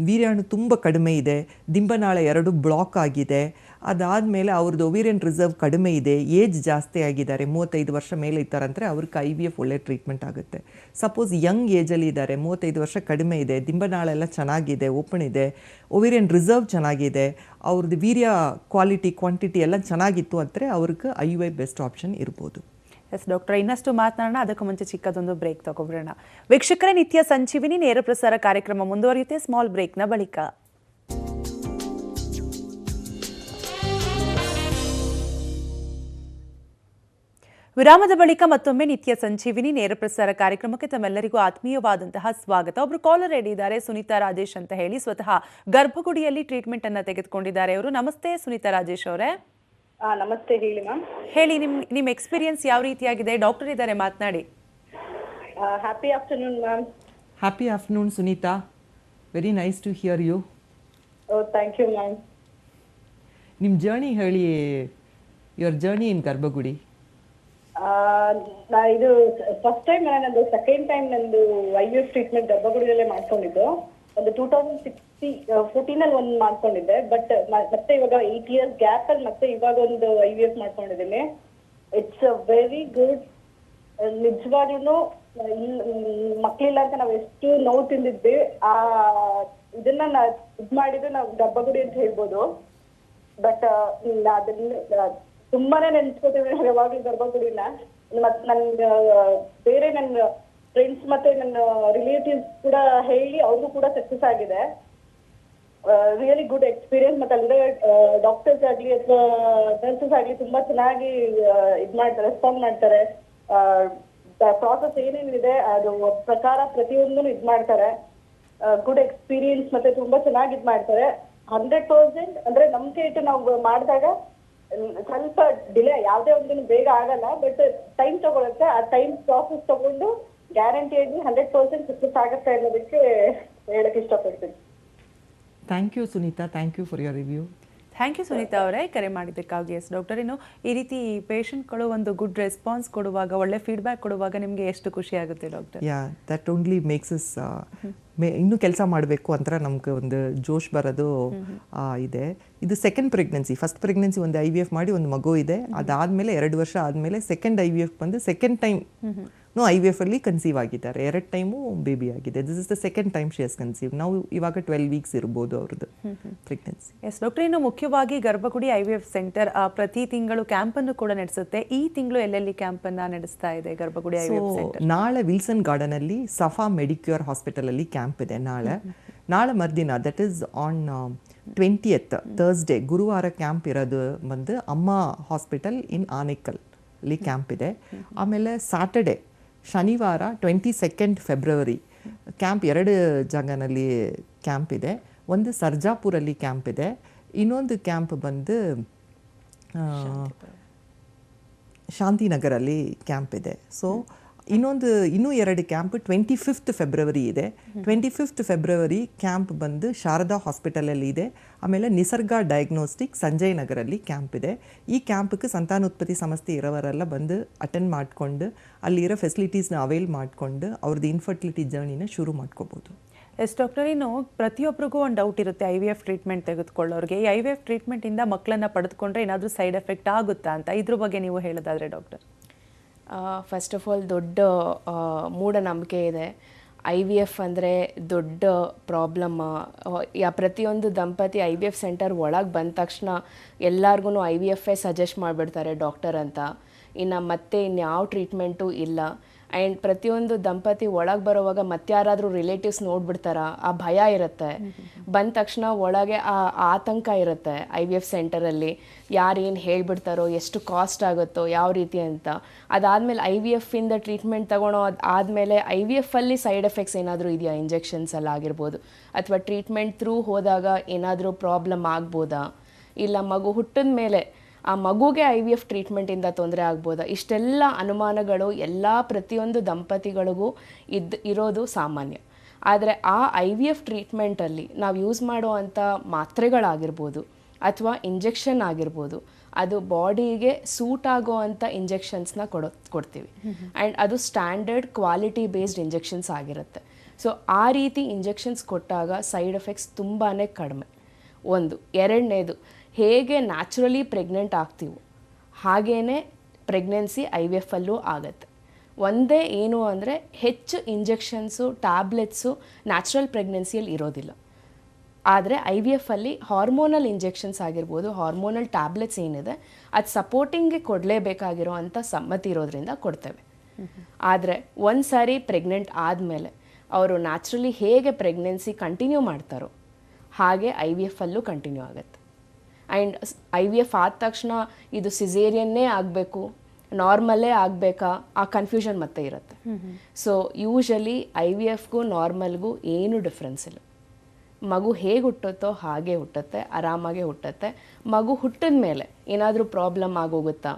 ವೀರ್ಯಾಣು ತುಂಬ ಕಡಿಮೆ ಇದೆ, ದಿಂಬನಾಳ ಎರಡು ಬ್ಲಾಕ್ ಆಗಿದೆ, ಅದಾದಮೇಲೆ ಅವ್ರದ್ದು ಒವಿರಿಯನ್ ರಿಸರ್ವ್ ಕಡಿಮೆ ಇದೆ ಏಜ್ ಜಾಸ್ತಿ ಆಗಿದ್ದಾರೆ, ಮೂವತ್ತೈದು ವರ್ಷ ಮೇಲೆ ಇದ್ದಾರಂದರೆ ಅವ್ರಿಗೆ ಐ ವಿ ಎಫ್ ಒಳ್ಳೆ ಟ್ರೀಟ್ಮೆಂಟ್ ಆಗುತ್ತೆ. ಸಪೋಸ್ ಯಂಗ್ ಏಜಲ್ಲಿ ಇದ್ದಾರೆ, ಮೂವತ್ತೈದು ವರ್ಷ ಕಡಿಮೆ ಇದೆ, ದಿಂಬನಾಳ ಎಲ್ಲ ಚೆನ್ನಾಗಿದೆ ಓಪನ್ ಇದೆ ಒವಿರಿಯನ್ ರಿಸರ್ವ್ ಚೆನ್ನಾಗಿದೆ ಅವ್ರದ್ದು ವೀರ್ಯ ಕ್ವಾಲಿಟಿ ಕ್ವಾಂಟಿಟಿ ಎಲ್ಲ ಚೆನ್ನಾಗಿತ್ತು ಅಂದರೆ ಅವ್ರಿಗೆ ಐ ಯು ಬೆಸ್ಟ್ ಆಪ್ಷನ್ ಇರ್ಬೋದು. ಎಸ್, ಡಾಕ್ಟರ್, ಇನ್ನಷ್ಟು ಮಾತನಾಡೋಣ. ಅದಕ್ಕೂ ಮುಂಚೆ ಚಿಕ್ಕದೊಂದು ಬ್ರೇಕ್ ತಗೊಬಿಡೋಣ. ವೀಕ್ಷಕರೇ, ನಿತ್ಯ ಸಂಜೀವಿನಿ ನೇರ ಪ್ರಸಾರ ಕಾರ್ಯಕ್ರಮ ಮುಂದುವರಿಯುತ್ತೆ. ಸ್ಮಾಲ್ ಬ್ರೇಕ್ನ ಬಳಿಕ. ವಿರಾಮದ ಬಳಿಕ ಮತ್ತೊಮ್ಮೆ ನಿತ್ಯ ಸಂಜೀವಿನಿ ನೇರ ಪ್ರಸಾರ ಕಾರ್ಯಕ್ರಮಕ್ಕೆ ತಮ್ಮೆಲ್ಲರಿಗೂ ಆತ್ಮೀಯವಾದಂತಹ ಸ್ವಾಗತ. ಒಬ್ರು ಕಾಲರ್ ಇದ್ದಾರೆ, ಸುನೀತಾ ರಾಜೇಶ್ ಅಂತ ಹೇಳಿ. ಸ್ವತಃ ಗರ್ಭಗುಡಿಯಲ್ಲಿ ಟ್ರೀಟ್ಮೆಂಟ್ ಅನ್ನ ತೆಗೆದುಕೊಂಡಿದ್ದಾರೆ ಅವರು. ನಮಸ್ತೆ ಸುನೀತಾ ರಾಜೇಶ್ ಅವರೇ. ನಮಸ್ತೆ ಹೇಳಿ ಮ್ಯಾಮ್. ಹೇಳಿ ನಿಮ್ ನಿಮ್ ಎಕ್ಸ್ಪೀರಿಯನ್ಸ್ ಯಾವ ರೀತಿಯಾಗಿದೆ? ಡಾಕ್ಟರ್ ಇದ್ದಾರೆ ಮಾತನಾಡಿ. Happy afternoon ma'am. Happy afternoon Sunita. Very nice to hear you oh thank you ma'am. ನಿಮ್ಮ ಜರ್ನಿ ಹೇಳಿ ಯುವರ್ ಜರ್ನಿ ಇನ್ ಗರ್ಭಗುಡಿ ನಾ ಇದು ಫಸ್ಟ್ ಟೈಮ್ ನಂದು ಸೆಕೆಂಡ್ ಟೈಮ್ ನಂದು ಐ ಯು ಟ್ರೀಟ್ಮೆಂಟ್ ಗರ್ಭಗುಡಿಯಲ್ಲೇ ಮಾಡ್ಕೊಂಡಿದ್ದು. ಒಂದು ಟೂ ತೌಸಂಡ್ ಸಿಕ್ಸ್ಟಿ ಫೋರ್ಟೀನ್ ಅಲ್ಲಿ ಒಂದು ಮಾಡ್ಕೊಂಡಿದ್ದೆ ಬಟ್ ಮತ್ತೆ ಇವಾಗ ಏಟ್ ಇಯರ್ಸ್ ಗ್ಯಾಪ್ ಅಲ್ಲಿ ಮತ್ತೆ ಇವಾಗ ಒಂದು ಐ ವಿ ಎಫ್ ಮಾಡ್ಕೊಂಡಿದ್ದೀನಿ. ಇಟ್ಸ್ ವೆರಿ ಗುಡ್ ನಿಜವಾಗ್ಲೂ ಮಕ್ಳಿಲ್ಲ ಅಂತ ನಾವ್ ಎಷ್ಟು ನೋವು ತಿಂದಿದ್ವಿ, ಆ, ಇದನ್ನ ನಾ, ಇದ್ ಮಾಡಿದ್ರೆ ನಾವು ಗರ್ಭಗುಡಿ ಅಂತ ಹೇಳ್ಬೋದು. ಬಟ್ ಅದನ್ನ ತುಂಬಾನೇ ನೆನ್ಸ್ಕೋತೀವಿ ಯಾವಾಗ್ಲೂ ಗರ್ಭಗುಡಿನ ಮತ್ ನನ್ ಬೇರೆ ನನ್ನ ಫ್ರೆಂಡ್ಸ್ ಮತ್ತೆ ನನ್ನ ರಿಲೇಟಿವ್ಸ್ ಕೂಡ ಹೇಳಿ, ಅವ್ರಿಗೂ ಕೂಡ ಸಕ್ಸಸ್ ಆಗಿದೆ. ರಿಯಲಿ ಗುಡ್ ಎಕ್ಸ್ಪೀರಿಯನ್ಸ್ ಮತ್ತೆ ಅಲ್ಲಿರೋ ಡಾಕ್ಟರ್ಸ್ ಆಗ್ಲಿ ಅಥವಾ ನರ್ಸಸ್ ಆಗ್ಲಿ ತುಂಬಾ ಚೆನ್ನಾಗಿ ಇದ್ ಮಾಡ್ತಾರೆ. ರೆಸ್ಪಾಂಡ್ ಮಾಡ್ತಾರೆ ಪ್ರಾಸೆಸ್ ಏನೇನಿದೆ ಅದು ಪ್ರಕಾರ ಪ್ರತಿಯೊಂದನ್ನು ಇದ್ ಮಾಡ್ತಾರೆ. ಗುಡ್ ಎಕ್ಸ್ಪೀರಿಯನ್ಸ್ ಮತ್ತೆ ತುಂಬಾ ಚೆನ್ನಾಗಿ ಇದ್ ಮಾಡ್ತಾರೆ. ಹಂಡ್ರೆಡ್ ಪರ್ಸೆಂಟ್ ಅಂದ್ರೆ ನಂಬಿಕೆ ಇಟ್ಟು ನಾವು ಮಾಡಿದಾಗ, ಸ್ವಲ್ಪ ಡಿಲೇ ಯಾವ್ದೇ ಒಂದು ಬೇಗ ಆಗಲ್ಲ ಬಟ್ ಟೈಮ್ ತಗೊಳುತ್ತೆ. ಆ ಟೈಮ್ ಪ್ರಾಸೆಸ್ ತಗೊಂಡು ಗ್ಯಾರಂಟಿಯಾಗಿ ಹಂಡ್ರೆಡ್ ಪರ್ಸೆಂಟ್ ಸಕ್ಸಸ್ ಆಗುತ್ತೆ ಅನ್ನೋದಕ್ಕೆ ಹೇಳಕ್ ಇಷ್ಟಪಡ್ತೀನಿ. Thank you Sunita thank you for your review thank you Sunita ಅವರೇ. ಕರೆ ಮಾಡಿದ್ದಕ್ಕಾಗಿ ಎಸ್ ಡಾಕ್ಟರ್. ಇನ್ನು ಈ ರೀತಿ ಪೇಷಂಟ್ಗಳು ಒಂದು ಗುಡ್ ರೆಸ್ಪಾನ್ಸ್ ಕೊಡುವಾಗ ಒಳ್ಳೆ ಫೀಡ್ಬ್ಯಾಕ್ ಕೊಡುವಾಗ ನಿಮಗೆ ಎಷ್ಟು ಖುಷಿ ಆಗುತ್ತೆ doctor? Yeah that only makes us me ಇನ್ನೂ ಕೆಲಸ ಮಾಡಬೇಕು ಅಂತ ನಮ್ಗೆ ಒಂದು ಜೋಶ್ ಬರೋದು ಇದೆ. ಇದು ಸೆಕೆಂಡ್ ಪ್ರೆಗ್ನೆನ್ಸಿ ಫಸ್ಟ್ ಪ್ರೆಗ್ನೆನ್ಸಿ ಒಂದು ಐ ವಿ ಎಫ್ ಮಾಡಿ ಒಂದು ಮಗು ಇದೆ. ಅದಾದಮೇಲೆ ಎರಡು ವರ್ಷ ಆದಮೇಲೆ ಸೆಕೆಂಡ್ ಐ ವಿ ಎಫ್ ಬಂದು second time I V F ಅಲ್ಲಿ ಕನ್ಸೀವ್ ಆಗಿದ್ದಾರೆ. ಎರಡು ಟೈಮು ಬೇಬಿ ಆಗಿದೆ. This is the second time she is conceive ನಾವು ಇವಾಗ ಟ್ವೆಲ್ ವೀಕ್ಸ್ ಇರ್ಬೋದು ಅವ್ರದ್ದು ಪ್ರೆಗ್ನೆನ್ಸಿ ಎಸ್ ಡಾಕ್ಟರ್ ಇನ್ನು ಮುಖ್ಯವಾಗಿ ಗರ್ಭಗುಡಿ ಐ ವಿ ಎಫ್ ಸೆಂಟರ್ ಪ್ರತಿ ತಿಂಗಳು ಕ್ಯಾಂಪನ್ನು ಕೂಡ ನಡೆಸುತ್ತೆ. ಈ ತಿಂಗಳು ಎಲ್ಲೆಲ್ಲಿ ಕ್ಯಾಂಪನ್ನು ನಡೆಸ್ತಾ ಇದೆ Garbhagudi I V F centre ನಾಳೆ ವಿಲ್ಸನ್ ಗಾರ್ಡನ್ ಅಲ್ಲಿ ಸಫಾ ಮೆಡಿಕ್ಯೂರ್ ಹಾಸ್ಪಿಟಲ್ ಅಲ್ಲಿ ಕ್ಯಾಂಪ್ ಇದೆ ನಾಳೆ. ನಾಳೆ ಮರ್ದಿನ that is on twentieth Thursday ಗುರುವಾರ ಕ್ಯಾಂಪ್ ಇರೋದು ಬಂದು ಅಮ್ಮ ಹಾಸ್ಪಿಟಲ್ ಇನ್ ಆನೇಕಲ್ ಅಲ್ಲಿ ಕ್ಯಾಂಪ್ ಇದೆ. ಆಮೇಲೆ ಸಾಟರ್ಡೆ ಶನಿವಾರ ಟ್ವೆಂಟಿ ಸೆಕೆಂಡ್ ಫೆಬ್ರವರಿ ಕ್ಯಾಂಪ್ ಎರಡು ಜಾಗನಲ್ಲಿ ಕ್ಯಾಂಪ್ ಇದೆ. ಒಂದು ಸರ್ಜಾಪುರಲ್ಲಿ ಕ್ಯಾಂಪ್ ಇದೆ. ಇನ್ನೊಂದು ಕ್ಯಾಂಪ್ ಬಂದು ಶಾಂತಿನಗರಲ್ಲಿ ಕ್ಯಾಂಪ್ ಇದೆ. ಸೊ ಇನ್ನೊಂದು ಇನ್ನೂ ಎರಡು ಕ್ಯಾಂಪ್ ಟ್ವೆಂಟಿ ಫಿಫ್ತ್ ಫೆಬ್ರವರಿ ಇದೆ. ಟ್ವೆಂಟಿ ಫಿಫ್ತ್ ಫೆಬ್ರವರಿ ಕ್ಯಾಂಪ್ ಬಂದು ಶಾರದಾ ಹಾಸ್ಪಿಟಲಲ್ಲಿ ಇದೆ. ಆಮೇಲೆ ನಿಸರ್ಗ ಡಯಾಗ್ನೋಸ್ಟಿಕ್ ಸಂಜಯ್ ನಗರಲ್ಲಿ ಕ್ಯಾಂಪ್ ಇದೆ. ಈ ಕ್ಯಾಂಪ್ಗೆ ಸಂತಾನೋತ್ಪತ್ತಿ ಸಂಸ್ಥೆ ಇರೋವರೆಲ್ಲ ಬಂದು ಅಟೆಂಡ್ ಮಾಡಿಕೊಂಡು ಅಲ್ಲಿರೋ ಫೆಸಿಲಿಟೀಸ್ನ ಅವೈಲ್ ಮಾಡಿಕೊಂಡು ಅವ್ರದ್ದು ಇನ್ಫರ್ಟಿಲಿಟಿ ಜರ್ನಿನ ಶುರು ಮಾಡ್ಕೋಬೋದು. ಎಸ್ ಡಾಕ್ಟರ್ ಇನ್ನು ಪ್ರತಿಯೊಬ್ಬರಿಗೂ ಒಂದು ಡೌಟ್ ಇರುತ್ತೆ. ಐ ವಿ ಎಫ್ ಟ್ರೀಟ್ಮೆಂಟ್ ತೆಗೆದುಕೊಳ್ಳೋರಿಗೆ. ಈ ಐ ವಿ ಎಫ್ ಟ್ರೀಟ್ಮೆಂಟಿಂದ ಮಕ್ಕಳನ್ನು ಪಡೆದುಕೊಂಡ್ರೆ ಏನಾದರೂ ಸೈಡ್ ಎಫೆಕ್ಟ್ ಆಗುತ್ತಾ ಅಂತ? ಇದ್ರ ಬಗ್ಗೆ ನೀವು ಹೇಳೋದಾದ್ರೆ ಡಾಕ್ಟರ್. ಫಸ್ಟ್ ಆಫ್ ಆಲ್ ದೊಡ್ಡ ಮೂಢನಂಬಿಕೆ ಇದೆ. ಐ ವಿ ಎಫ್ ಅಂದರೆ ದೊಡ್ಡ ಪ್ರಾಬ್ಲಮ್ಮ ಯಾ, ಪ್ರತಿಯೊಂದು ದಂಪತಿ ಐ ವಿ ಎಫ್ ಸೆಂಟರ್ ಒಳಗೆ ಬಂದ ತಕ್ಷಣ ಎಲ್ಲರಿಗೂ ಐ ವಿ ಎಫೇ ಸಜೆಸ್ಟ್ ಮಾಡಿಬಿಡ್ತಾರೆ ಡಾಕ್ಟರ್ ಅಂತ. ಇನ್ನು ಮತ್ತೆ ಇನ್ಯಾವ ಟ್ರೀಟ್ಮೆಂಟು ಇಲ್ಲ. ಆ್ಯಂಡ್ ಪ್ರತಿಯೊಂದು ದಂಪತಿ ಒಳಗೆ ಬರೋವಾಗ ಮತ್ತಾರಾದರೂ ರಿಲೇಟಿವ್ಸ್ ನೋಡ್ಬಿಡ್ತಾರ? ಆ ಭಯ ಇರುತ್ತೆ. ಬಂದ ತಕ್ಷಣ ಒಳಗೆ ಆ ಆತಂಕ ಇರುತ್ತೆ ಐ ವಿ ಎಫ್ ಸೆಂಟರಲ್ಲಿ ಯಾರು ಏನು ಹೇಳ್ಬಿಡ್ತಾರೋ, ಎಷ್ಟು ಕಾಸ್ಟ್ ಆಗುತ್ತೋ, ಯಾವ ರೀತಿ ಅಂತ. ಅದಾದಮೇಲೆ ಐ ವಿ ಎಫಿಂದ ಟ್ರೀಟ್ಮೆಂಟ್ ತಗೊಳೋ ಆದಮೇಲೆ ಐ ವಿ ಎಫಲ್ಲಿ ಸೈಡ್ ಎಫೆಕ್ಟ್ಸ್ ಏನಾದರೂ ಇದೆಯಾ? ಇಂಜೆಕ್ಷನ್ಸ್ ಎಲ್ಲ ಆಗಿರ್ಬೋದು. ಅಥವಾ ಟ್ರೀಟ್ಮೆಂಟ್ ಥ್ರೂ ಹೋದಾಗ ಏನಾದರೂ ಪ್ರಾಬ್ಲಮ್ ಆಗ್ಬೋದಾ? ಇಲ್ಲ ಮಗು ಹುಟ್ಟಿದ ಮೇಲೆ ಆ ಮಗುಗೆ ಐ ವಿ ಎಫ್ ಟ್ರೀಟ್ಮೆಂಟಿಂದ ತೊಂದರೆ ಆಗ್ಬೋದಾ? ಇಷ್ಟೆಲ್ಲ ಅನುಮಾನಗಳು ಎಲ್ಲ ಪ್ರತಿಯೊಂದು ದಂಪತಿಗಳಿಗೂ ಇದ್ದು ಇರೋದು ಸಾಮಾನ್ಯ. ಆದರೆ ಆ ಐ ವಿ ಎಫ್ ಟ್ರೀಟ್ಮೆಂಟಲ್ಲಿ ನಾವು ಯೂಸ್ ಮಾಡುವಂಥ ಮಾತ್ರೆಗಳಾಗಿರ್ಬೋದು ಅಥವಾ ಇಂಜೆಕ್ಷನ್ ಆಗಿರ್ಬೋದು, ಅದು ಬಾಡಿಗೆ ಸೂಟ್ ಆಗೋ ಅಂಥ ಇಂಜೆಕ್ಷನ್ಸ್ನ ಕೊಡೋ, ಕೊಡ್ತೀವಿ. ಆ್ಯಂಡ್ ಅದು ಸ್ಟ್ಯಾಂಡರ್ಡ್ ಕ್ವಾಲಿಟಿ ಬೇಸ್ಡ್ ಇಂಜೆಕ್ಷನ್ಸ್ ಆಗಿರುತ್ತೆ. ಸೊ ಆ ರೀತಿ ಇಂಜೆಕ್ಷನ್ಸ್ ಕೊಟ್ಟಾಗ ಸೈಡ್ ಎಫೆಕ್ಟ್ಸ್ ತುಂಬಾ ಕಡಿಮೆ. ಒಂದು, ಎರಡನೇದು ಹೇಗೆ ನ್ಯಾಚುರಲಿ ಪ್ರೆಗ್ನೆಂಟ್ ಆಗ್ತೀವೋ ಹಾಗೇ ಪ್ರೆಗ್ನೆನ್ಸಿ ಐ ವಿ ಎಫಲ್ಲೂ ಆಗತ್ತೆ. ಒಂದೇ ಏನು ಅಂದರೆ ಹೆಚ್ಚು ಇಂಜೆಕ್ಷನ್ಸು ಟ್ಯಾಬ್ಲೆಟ್ಸು ನ್ಯಾಚುರಲ್ ಪ್ರೆಗ್ನೆನ್ಸಿಯಲ್ಲಿ ಇರೋದಿಲ್ಲ. ಆದರೆ ಐ ವಿ ಎಫಲ್ಲಿ ಹಾರ್ಮೋನಲ್ ಇಂಜೆಕ್ಷನ್ಸ್ ಆಗಿರ್ಬೋದು ಹಾರ್ಮೋನಲ್ ಟ್ಯಾಬ್ಲೆಟ್ಸ್ ಏನಿದೆ, ಅದು ಸಪೋರ್ಟಿಂಗ್ಗೆ ಕೊಡಲೇಬೇಕಾಗಿರೋ ಅಂಥ ಸಮ್ಮತಿ ಇರೋದ್ರಿಂದ ಕೊಡ್ತೇವೆ. ಆದರೆ ಒಂದು ಸಾರಿ ಪ್ರೆಗ್ನೆಂಟ್ ಆದಮೇಲೆ ಅವರು ನ್ಯಾಚುರಲಿ ಹೇಗೆ ಪ್ರೆಗ್ನೆನ್ಸಿ ಕಂಟಿನ್ಯೂ ಮಾಡ್ತಾರೋ, ಹಾಗೆ ಐ ವಿ ಎಫಲ್ಲೂ ಕಂಟಿನ್ಯೂ ಆಗುತ್ತೆ. ಆ್ಯಂಡ್ ಐ ವಿ ಎಫ್ ಆದ ತಕ್ಷಣ ಇದು ಸಿಸೇರಿಯನ್ನೇ ಆಗಬೇಕು ನಾರ್ಮಲ್ಲೇ ಆಗಬೇಕಾ? ಆ ಕನ್ಫ್ಯೂಷನ್ ಮತ್ತೆ ಇರುತ್ತೆ. ಸೊ ಯೂಶಲಿ ಐ ವಿ ಎಫ್ಗೂ ನಾರ್ಮಲ್ಗೂ ಏನು ಡಿಫ್ರೆನ್ಸ್ ಇಲ್ಲ. ಮಗು ಹೇಗೆ ಹುಟ್ಟುತ್ತೋ ಹಾಗೆ ಹುಟ್ಟುತ್ತೆ ಆರಾಮಾಗೆ ಹುಟ್ಟುತ್ತೆ. ಮಗು ಹುಟ್ಟಿದ ಮೇಲೆ ಏನಾದರೂ ಪ್ರಾಬ್ಲಮ್ ಆಗೋಗುತ್ತಾ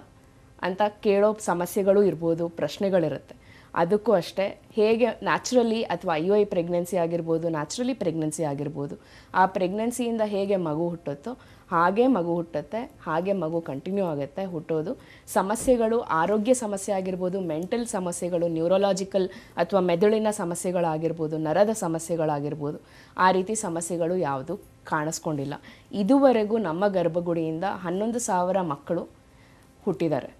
ಅಂತ ಕೇಳೋ ಸಮಸ್ಯೆಗಳು ಇರ್ಬೋದು ಪ್ರಶ್ನೆಗಳಿರುತ್ತೆ. ಅದಕ್ಕೂ ಅಷ್ಟೇ ಹೇಗೆ ನ್ಯಾಚುರಲಿ ಅಥವಾ ಐ ಐ ಪ್ರೆಗ್ನೆನ್ಸಿ ಆಗಿರ್ಬೋದು ನ್ಯಾಚುರಲಿ ಪ್ರೆಗ್ನೆನ್ಸಿ ಆಗಿರ್ಬೋದು ಆ ಪ್ರೆಗ್ನೆನ್ಸಿಯಿಂದ ಹೇಗೆ ಮಗು ಹುಟ್ಟುತ್ತೋ ಹಾಗೆ ಮಗು ಹುಟ್ಟುತ್ತೆ ಹಾಗೆ ಮಗು ಕಂಟಿನ್ಯೂ ಆಗುತ್ತೆ ಹುಟ್ಟೋದು. ಸಮಸ್ಯೆಗಳು ಆರೋಗ್ಯ ಸಮಸ್ಯೆ ಆಗಿರ್ಬೋದು ಮೆಂಟಲ್ ಸಮಸ್ಯೆಗಳು ನ್ಯೂರೋಲಾಜಿಕಲ್ ಅಥವಾ ಮೆದುಳಿನ ಸಮಸ್ಯೆಗಳಾಗಿರ್ಬೋದು ನರದ ಸಮಸ್ಯೆಗಳಾಗಿರ್ಬೋದು ಆ ರೀತಿ ಸಮಸ್ಯೆಗಳು ಯಾವುದು ಕಾಣಿಸ್ಕೊಂಡಿಲ್ಲ. ಇದುವರೆಗೂ ನಮ್ಮ ಗರ್ಭಗುಡಿಯಿಂದ ಹನ್ನೊಂದು ಸಾವಿರ ಮಕ್ಕಳು ಹುಟ್ಟಿದ್ದಾರೆ.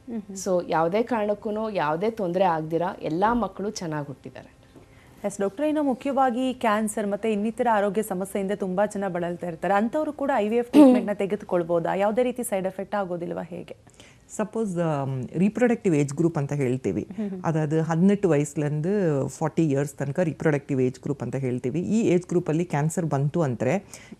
ಸೊ ಯಾವುದೇ ಕಾರಣಕ್ಕೂ ಯಾವುದೇ ತೊಂದರೆ ಆಗ್ದಿರ ಎಲ್ಲ ಮಕ್ಕಳು ಚೆನ್ನಾಗಿ ಹುಟ್ಟಿದ್ದಾರೆ. ಎಸ್, ಡಾಕ್ಟರ್, ಇನ್ನು ಮುಖ್ಯವಾಗಿ ಕ್ಯಾನ್ಸರ್ ಮತ್ತೆ ಇನ್ನಿತರ ಆರೋಗ್ಯ ಸಮಸ್ಯೆಯಿಂದ ತುಂಬಾ ಜನ ಬಳಲ್ತಾ ಇರ್ತಾರೆ. ಅಂತವರು ಕೂಡ ಐ ವಿ ಎಫ್ ಟ್ರೀಟ್ಮೆಂಟ್ನ ತೆಗೆದುಕೊಳ್ಬೋದಾ? ಯಾವುದೇ ರೀತಿ ಸೈಡ್ ಎಫೆಕ್ಟ್ ಆಗೋದಿಲ್ವಾ ಹೇಗೆ? ಸಪೋಸ್ ರೀಪ್ರೊಡಕ್ಟಿವ್ ಏಜ್ ಗ್ರೂಪ್ ಅಂತ ಹೇಳ್ತೀವಿ. ಅದಾದ ಹದಿನೆಂಟು ವಯಸ್ಸಿಂದ ಫಾರ್ಟಿ ಇಯರ್ಸ್ ತನಕ ರೀಪ್ರೊಡಕ್ಟಿವ್ ಏಜ್ ಗ್ರೂಪ್ ಅಂತ ಹೇಳ್ತೀವಿ. ಈ ಏಜ್ ಗ್ರೂಪಲ್ಲಿ ಕ್ಯಾನ್ಸರ್ ಬಂತು ಅಂದರೆ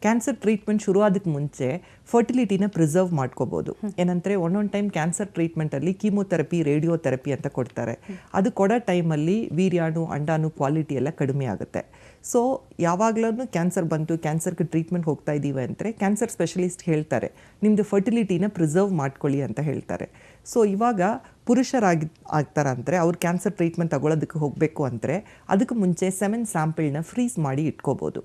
ಕ್ಯಾನ್ಸರ್ ಟ್ರೀಟ್ಮೆಂಟ್ ಶುರುವಾದಕ್ಕೆ ಮುಂಚೆ ಫರ್ಟಿಲಿಟಿನ ಪ್ರಿಸರ್ವ್ ಮಾಡ್ಕೋಬೋದು. ಏನಂದರೆ ಒಂದೊಂದು ಟೈಮ್ ಕ್ಯಾನ್ಸರ್ ಟ್ರೀಟ್ಮೆಂಟಲ್ಲಿ ಕೀಮೋಥೆರಪಿ ರೇಡಿಯೋಥೆರಪಿ ಅಂತ ಕೊಡ್ತಾರೆ. ಅದು ಕೊಡೋ ಟೈಮಲ್ಲಿ ವೀರ್ಯಾಣು ಅಂಡಾಣು ಕ್ವಾಲಿಟಿ ಎಲ್ಲ ಕಡಿಮೆ ಆಗುತ್ತೆ. ಸೊ ಯಾವಾಗಲೂ ಕ್ಯಾನ್ಸರ್ ಬಂತು ಕ್ಯಾನ್ಸರ್ಗೆ ಟ್ರೀಟ್ಮೆಂಟ್ ಹೋಗ್ತಾ ಇದ್ದೀವಿ ಅಂದರೆ ಕ್ಯಾನ್ಸರ್ ಸ್ಪೆಷಲಿಸ್ಟ್ ಹೇಳ್ತಾರೆ ನಿಮ್ಮದು ಫರ್ಟಿಲಿಟಿನ ಪ್ರಿಸರ್ವ್ ಮಾಡ್ಕೊಳ್ಳಿ ಅಂತ ಹೇಳ್ತಾರೆ. ಸೊ ಇವಾಗ ಪುರುಷರಾಗಿ ಆಗ್ತಾರೆ ಅಂದರೆ ಅವ್ರು ಕ್ಯಾನ್ಸರ್ ಟ್ರೀಟ್ಮೆಂಟ್ ತಗೊಳ್ಳೋದಕ್ಕೆ ಹೋಗಬೇಕು ಅಂದರೆ ಅದಕ್ಕೆ ಮುಂಚೆ ಸೆವೆನ್ ಸ್ಯಾಂಪಲ್ನ ಫ್ರೀಸ್ ಮಾಡಿ ಇಟ್ಕೋಬೋದು.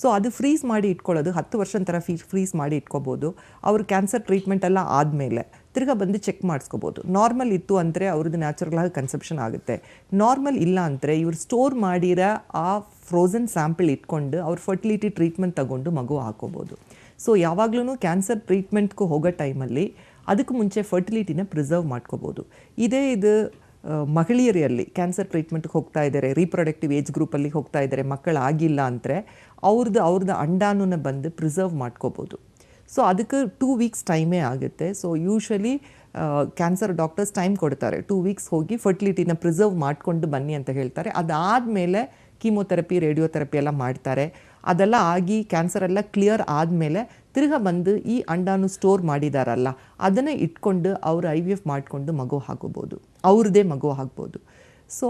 ಸೊ ಅದು ಫ್ರೀಸ್ ಮಾಡಿ ಇಟ್ಕೊಳ್ಳೋದು, ಹತ್ತು ವರ್ಷ ಥರ ಫೀ ಫ್ರೀಸ್ ಮಾಡಿ ಇಟ್ಕೋಬೋದು, ಅವ್ರ ಕ್ಯಾನ್ಸರ್ ಟ್ರೀಟ್ಮೆಂಟ್ ಎಲ್ಲ ಆದಮೇಲೆ ತಿರ್ಗಾ ಬಂದು ಚೆಕ್ ಮಾಡಿಸ್ಕೋಬೋದು. ನಾರ್ಮಲ್ ಇತ್ತು ಅಂದರೆ ಅವ್ರದ್ದು ನ್ಯಾಚುರಲ್ ಆಗಿ ಕನ್ಸೆಪ್ಷನ್ ಆಗುತ್ತೆ. ನಾರ್ಮಲ್ ಇಲ್ಲ ಅಂದರೆ ಇವ್ರು ಸ್ಟೋರ್ ಮಾಡಿರೋ ಆ ಫ್ರೋಝನ್ ಸ್ಯಾಂಪಲ್ ಇಟ್ಕೊಂಡು ಅವ್ರ ಫರ್ಟಿಲಿಟಿ ಟ್ರೀಟ್ಮೆಂಟ್ ತಗೊಂಡು ಮಗು ಹಾಕೋಬೋದು. ಸೊ ಯಾವಾಗ್ಲೂ ಕ್ಯಾನ್ಸರ್ ಟ್ರೀಟ್ಮೆಂಟ್ಗೂ ಹೋಗೋ ಟೈಮಲ್ಲಿ ಅದಕ್ಕೆ ಮುಂಚೆ ಫರ್ಟಿಲಿಟಿನ ಪ್ರಿಸರ್ವ್ ಮಾಡ್ಕೋಬೋದು. ಇದೇ ಇದು ಮಹಿಳೆಯರಲ್ಲಿ ಕ್ಯಾನ್ಸರ್ ಟ್ರೀಟ್ಮೆಂಟ್ಗೆ ಹೋಗ್ತಾ ಇದ್ದಾರೆ ರೀಪ್ರೊಡಕ್ಟಿವ್ ಏಜ್ ಗ್ರೂಪಲ್ಲಿ ಹೋಗ್ತಾ ಇದ್ದಾರೆ ಮಕ್ಕಳಾಗಿಲ್ಲ ಅಂದರೆ ಅವ್ರದ್ದು ಅವ್ರದ್ದು ಅಂಡಾನೂ ಬಂದು ಪ್ರಿಸರ್ವ್ ಮಾಡ್ಕೋಬೋದು. ಸೊ ಅದಕ್ಕೆ ಟೂ ವೀಕ್ಸ್ ಟೈಮೇ ಆಗುತ್ತೆ. So usually cancer doctors time ಕೊಡ್ತಾರೆ. ಟೂ ವೀಕ್ಸ್ ಹೋಗಿ ಫರ್ಟಿಲಿಟಿನ ಪ್ರಿಸರ್ವ್ ಮಾಡಿಕೊಂಡು ಬನ್ನಿ ಅಂತ ಹೇಳ್ತಾರೆ. ಅದಾದಮೇಲೆ ಕೀಮೋಥೆರಪಿ, ರೇಡಿಯೋಥೆರಪಿ ಎಲ್ಲ ಮಾಡ್ತಾರೆ. ಅದೆಲ್ಲ ಆಗಿ ಕ್ಯಾನ್ಸರ್ ಎಲ್ಲ ಕ್ಲಿಯರ್ ಆದಮೇಲೆ ತಿರ್ಗಾ ಬಂದು ಈ ಅಂಡಾನು ಸ್ಟೋರ್ ಮಾಡಿದಾರಲ್ಲ, ಅದನ್ನು ಇಟ್ಕೊಂಡು ಅವರು ಐ ವಿ ಎಫ್ ಮಾಡಿಕೊಂಡು ಮಗು ಹಾಕೋಬೋದು. ಅವ್ರದ್ದೇ ಮಗು ಹಾಕ್ಬೋದು. ಸೊ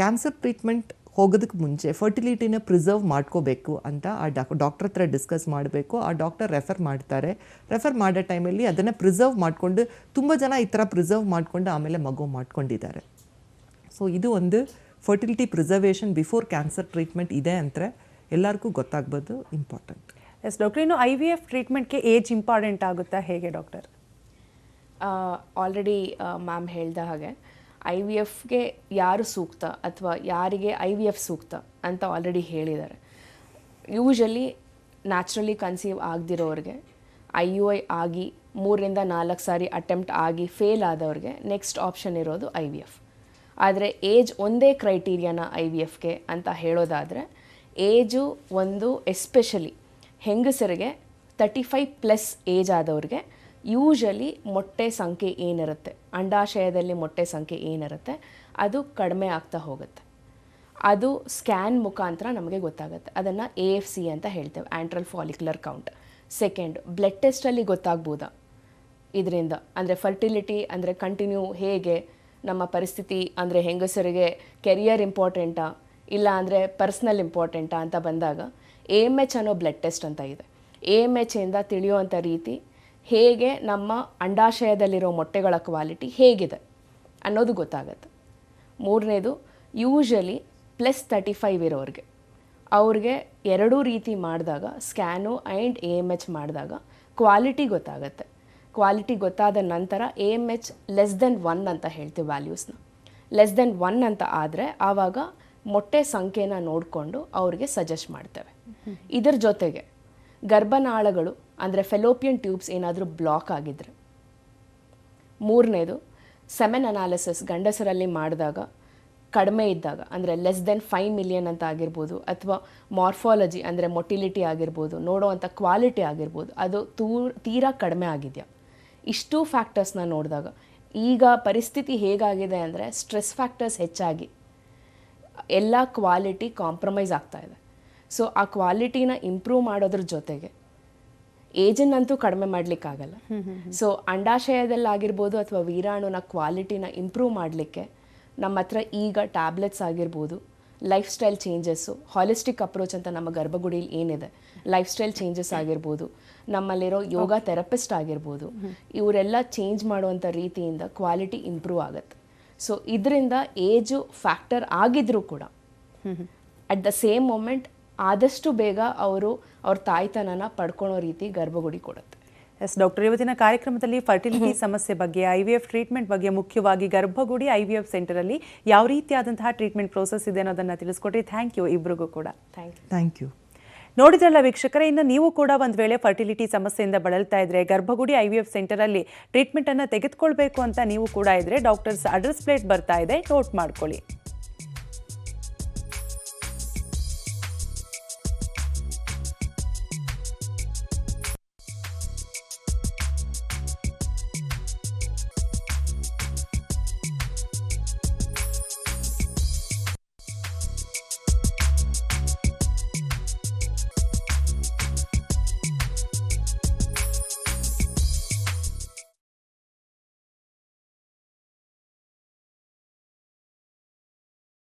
ಕ್ಯಾನ್ಸರ್ ಟ್ರೀಟ್ಮೆಂಟ್ ಹೋಗೋದಕ್ಕೆ ಮುಂಚೆ ಫರ್ಟಿಲಿಟಿನ ಪ್ರಿಸರ್ವ್ ಮಾಡ್ಕೋಬೇಕು ಅಂತ ಆ ಡಾಕ್ ಡಾಕ್ಟರ್ ಹತ್ರ ಡಿಸ್ಕಸ್ ಮಾಡಬೇಕು. ಆ ಡಾಕ್ಟರ್ ರೆಫರ್ ಮಾಡ್ತಾರೆ. ರೆಫರ್ ಮಾಡೋ ಟೈಮಲ್ಲಿ ಅದನ್ನು ಪ್ರಿಸರ್ವ್ ಮಾಡಿಕೊಂಡು ತುಂಬ ಜನ ಈ ಥರ ಪ್ರಿಸರ್ವ್ ಮಾಡಿಕೊಂಡು ಆಮೇಲೆ ಮಗು ಮಾಡ್ಕೊಂಡಿದ್ದಾರೆ. ಸೊ ಇದು ಒಂದು fertility preservation before cancer treatment ಇದೆ ಅಂದರೆ ಎಲ್ಲರಿಗೂ ಗೊತ್ತಾಗ್ಬೋದು ಇಂಪಾರ್ಟೆಂಟ್ ಎಸ್ ಡಾಕ್ಟರ್ ಇನ್ನು ಐ ವಿ ಎಫ್ ಟ್ರೀಟ್ಮೆಂಟ್ಗೆ ಏಜ್ ಇಂಪಾರ್ಟೆಂಟ್ ಆಗುತ್ತಾ? ಹೇಗೆ ಡಾಕ್ಟರ್ ಆಲ್ರೆಡಿ ಮ್ಯಾಮ್ ಹೇಳ್ದ ಹಾಗೆ ಐ ವಿ ಎಫ್ಗೆ ಯಾರು ಸೂಕ್ತ ಅಥವಾ ಯಾರಿಗೆ ಐ ವಿ ಎಫ್ ಸೂಕ್ತ ಅಂತ ಆಲ್ರೆಡಿ ಹೇಳಿದ್ದಾರೆ. ಯೂಶಲಿ ನ್ಯಾಚುರಲಿ ಕನ್ಸೀವ್ ಆಗದಿರೋರಿಗೆ ಐ ಯು ಐ ಆಗಿ ಮೂರರಿಂದ ನಾಲ್ಕು ಸಾರಿ ಅಟೆಂಪ್ಟ್ ಆಗಿ ಫೇಲ್ ಆದವ್ರಿಗೆ ನೆಕ್ಸ್ಟ್ ಆಪ್ಷನ್ ಇರೋದು ಐ ವಿ ಎಫ್ ಆದರೆ ಏಜ್ ಒಂದೇ ಕ್ರೈಟೀರಿಯಾನ ಐ ವಿ ಎಫ್ಗೆ ಅಂತ ಹೇಳೋದಾದರೆ, ಏಜು ಒಂದು ಎಸ್ಪೆಷಲಿ ಹೆಂಗಸರಿಗೆ ತರ್ಟಿ ಫೈವ್ ಪ್ಲಸ್ ಏಜ್ ಆದವ್ರಿಗೆ ಯೂಶಲಿ ಮೊಟ್ಟೆ ಸಂಖ್ಯೆ ಏನಿರುತ್ತೆ, ಅಂಡಾಶಯದಲ್ಲಿ ಮೊಟ್ಟೆ ಸಂಖ್ಯೆ ಏನಿರುತ್ತೆ, ಅದು ಕಡಿಮೆ ಆಗ್ತಾ ಹೋಗುತ್ತೆ. ಅದು ಸ್ಕ್ಯಾನ್ ಮುಖಾಂತರ ನಮಗೆ ಗೊತ್ತಾಗುತ್ತೆ. ಅದನ್ನು ಎ ಎಫ್ ಸಿ ಅಂತ ಹೇಳ್ತೇವೆ antral follicular count. Second, blood ಟೆಸ್ಟಲ್ಲಿ ಗೊತ್ತಾಗ್ಬೋದಾ? ಇದರಿಂದ, ಅಂದರೆ ಫರ್ಟಿಲಿಟಿ ಅಂದರೆ ಕಂಟಿನ್ಯೂ ಹೇಗೆ? ನಮ್ಮ ಪರಿಸ್ಥಿತಿ ಅಂದರೆ ಹೆಂಗಸರಿಗೆ ಕೆರಿಯರ್ ಇಂಪಾರ್ಟೆಂಟಾ ಇಲ್ಲ ಅಂದರೆ ಪರ್ಸ್ನಲ್ ಇಂಪಾರ್ಟೆಂಟಾ ಅಂತ ಬಂದಾಗ ಎ ಎಂ ಎಚ್ ಅನ್ನೋ ಬ್ಲಡ್ ಟೆಸ್ಟ್ ಅಂತ ಇದೆ. ಎ ಎಂ ಎಚ್ ಇಂದ ತಿಳಿಯುವಂಥ ರೀತಿ ಹೇಗೆ ನಮ್ಮ ಅಂಡಾಶಯದಲ್ಲಿರೋ ಮೊಟ್ಟೆಗಳ ಕ್ವಾಲಿಟಿ ಹೇಗಿದೆ ಅನ್ನೋದು ಗೊತ್ತಾಗುತ್ತೆ. ಮೂರನೇದು ಯೂಶಲಿ ಪ್ಲಸ್ ತರ್ಟಿ ಫೈವ್ ಇರೋರಿಗೆ, ಅವ್ರಿಗೆ ಎರಡೂ ರೀತಿ ಮಾಡಿದಾಗ scan and A M H ಮಾಡಿದಾಗ ಕ್ವಾಲಿಟಿ ಗೊತ್ತಾಗತ್ತೆ. ಕ್ವಾಲಿಟಿ ಗೊತ್ತಾದ ನಂತರ A M H less than one ಅಂತ ಹೇಳ್ತೀವಿ ವ್ಯಾಲ್ಯೂಸ್ನ ಲೆಸ್ ದೆನ್ ಒನ್ ಅಂತ ಆದರೆ ಆವಾಗ ಮೊಟ್ಟೆ ಸಂಖ್ಯೆನ ನೋಡಿಕೊಂಡು ಅವ್ರಿಗೆ ಸಜೆಸ್ಟ್ ಮಾಡ್ತೇವೆ. ಇದರ ಜೊತೆಗೆ ಗರ್ಭನಾಳಗಳು ಅಂದರೆ ಫೆಲೋಪಿಯನ್ ಟ್ಯೂಬ್ಸ್ ಏನಾದರೂ ಬ್ಲಾಕ್ ಆಗಿದ್ರೆ. ಮೂರನೇದು ಸೆಮೆನ್ ಅನಾಲಿಸಿಸ್ ಗಂಡಸರಲ್ಲಿ ಮಾಡಿದಾಗ ಕಡಿಮೆ ಇದ್ದಾಗ ಅಂದರೆ ಲೆಸ್ ದೆನ್ ಫೈವ್ ಮಿಲಿಯನ್ ಅಂತ ಆಗಿರ್ಬೋದು ಅಥವಾ ಮಾರ್ಫಾಲಜಿ ಅಂದರೆ ಮೊಟಿಲಿಟಿ ಆಗಿರ್ಬೋದು ನೋಡೋವಂಥ ಕ್ವಾಲಿಟಿ ಆಗಿರ್ಬೋದು, ಅದು ತೂ, ತೀರಾ ಕಡಿಮೆ ಆಗಿದೆಯಾ? ಇಷ್ಟೂ ಫ್ಯಾಕ್ಟರ್ಸ್ನ ನೋಡಿದಾಗ. ಈಗ ಪರಿಸ್ಥಿತಿ ಹೇಗಾಗಿದೆ ಅಂದರೆ ಸ್ಟ್ರೆಸ್ ಫ್ಯಾಕ್ಟರ್ಸ್ ಹೆಚ್ಚಾಗಿ. ಎಲ್ಲ ಕ್ವಾಲಿಟಿ ಕಾಂಪ್ರಮೈಸ್ ಆಗ್ತಾ ಇದೆ. ಸೊ ಆ ಕ್ವಾಲಿಟಿನ ಇಂಪ್ರೂವ್ ಮಾಡೋದ್ರ ಜೊತೆಗೆ ಏಜನ್ನಂತೂ ಕಡಿಮೆ ಮಾಡಲಿಕ್ಕಾಗಲ್ಲ ಸೊ ಅಂಡಾಶಯದಲ್ಲಾಗಿರ್ಬೋದು ಅಥವಾ ವೀರಾಣುನ ಕ್ವಾಲಿಟಿನ ಇಂಪ್ರೂವ್ ಮಾಡಲಿಕ್ಕೆ ನಮ್ಮ ಹತ್ರ ಈಗ ಟ್ಯಾಬ್ಲೆಟ್ಸ್ ಆಗಿರ್ಬೋದು lifestyle changes holistic approach ಅಂತ ನಮ್ಮ ಗರ್ಭಗುಡಿಯಲ್ಲಿ ಏನಿದೆ? ಲೈಫ್ ಸ್ಟೈಲ್ ಚೇಂಜಸ್ ಆಗಿರ್ಬೋದು. ನಮ್ಮಲ್ಲಿರೋ ಯೋಗ ಥೆರಪಿಸ್ಟ್ ಆಗಿರ್ಬೋದು. ಇವರೆಲ್ಲ ಚೇಂಜ್ ಮಾಡುವಂಥ ರೀತಿಯಿಂದ ಕ್ವಾಲಿಟಿ ಇಂಪ್ರೂವ್ ಆಗುತ್ತೆ. ಸೊ ಇದರಿಂದ ಏಜು ಫ್ಯಾಕ್ಟರ್ ಆಗಿದ್ರೂ ಕೂಡ ಅಟ್ ದ ಸೇಮ್ ಮೊಮೆಂಟ್ ಆದಷ್ಟು ಬೇಗ ಅವರು ಅವ್ರ ತಾಯ್ತನನ ಪಡ್ಕೊಳೋ ರೀತಿ ಗರ್ಭಗುಡಿ ಕೊಡುತ್ತೆ. ಎಸ್ ಡಾಕ್ಟರ್ ಇವತ್ತಿನ ಕಾರ್ಯಕ್ರಮದಲ್ಲಿ ಫರ್ಟಿಲಿಟಿ ಸಮಸ್ಯೆ ಬಗ್ಗೆ ಐ ವಿ ಎಫ್ ಟ್ರೀಟ್ಮೆಂಟ್ ಬಗ್ಗೆ ಮುಖ್ಯವಾಗಿ ಗರ್ಭಗುಡಿ ಐ ವಿ ಎಫ್ ಸೆಂಟರಲ್ಲಿ ಯಾವ ರೀತಿಯಾದಂತಹ ಟ್ರೀಟ್ಮೆಂಟ್ ಪ್ರೋಸೆಸ್ ಇದೆ ಅನ್ನೋದನ್ನ ತಿಳಿಸ್ಕೊಟ್ರಿ. ಥ್ಯಾಂಕ್ ಯು ಇಬ್ರಿಗೂ ಕೂಡ. ಥ್ಯಾಂಕ್ ಯು ಥ್ಯಾಂಕ್ ಯು ನೋಡಿದ್ರಲ್ಲ ವೀಕ್ಷಕರೇ ಇನ್ನು ನೀವು ಕೂಡ ಒಂದು ವೇಳೆ ಫರ್ಟಿಲಿಟಿ ಸಮಸ್ಯೆಯಿಂದ ಬಳಲ್ತಾ ಇದ್ರೆ Garbhagudi I V F treatment ಟ್ರೀಟ್ಮೆಂಟನ್ನು ತೆಗೆದುಕೊಳ್ಬೇಕು ಅಂತ ನೀವು ಕೂಡ ಇದ್ರೆ ಡಾಕ್ಟರ್ಸ್ ಅಡ್ರೆಸ್ ಪ್ಲೇಟ್ ಬರ್ತಾ ಇದೆ ನೋಟ್ ಮಾಡ್ಕೊಳ್ಳಿ.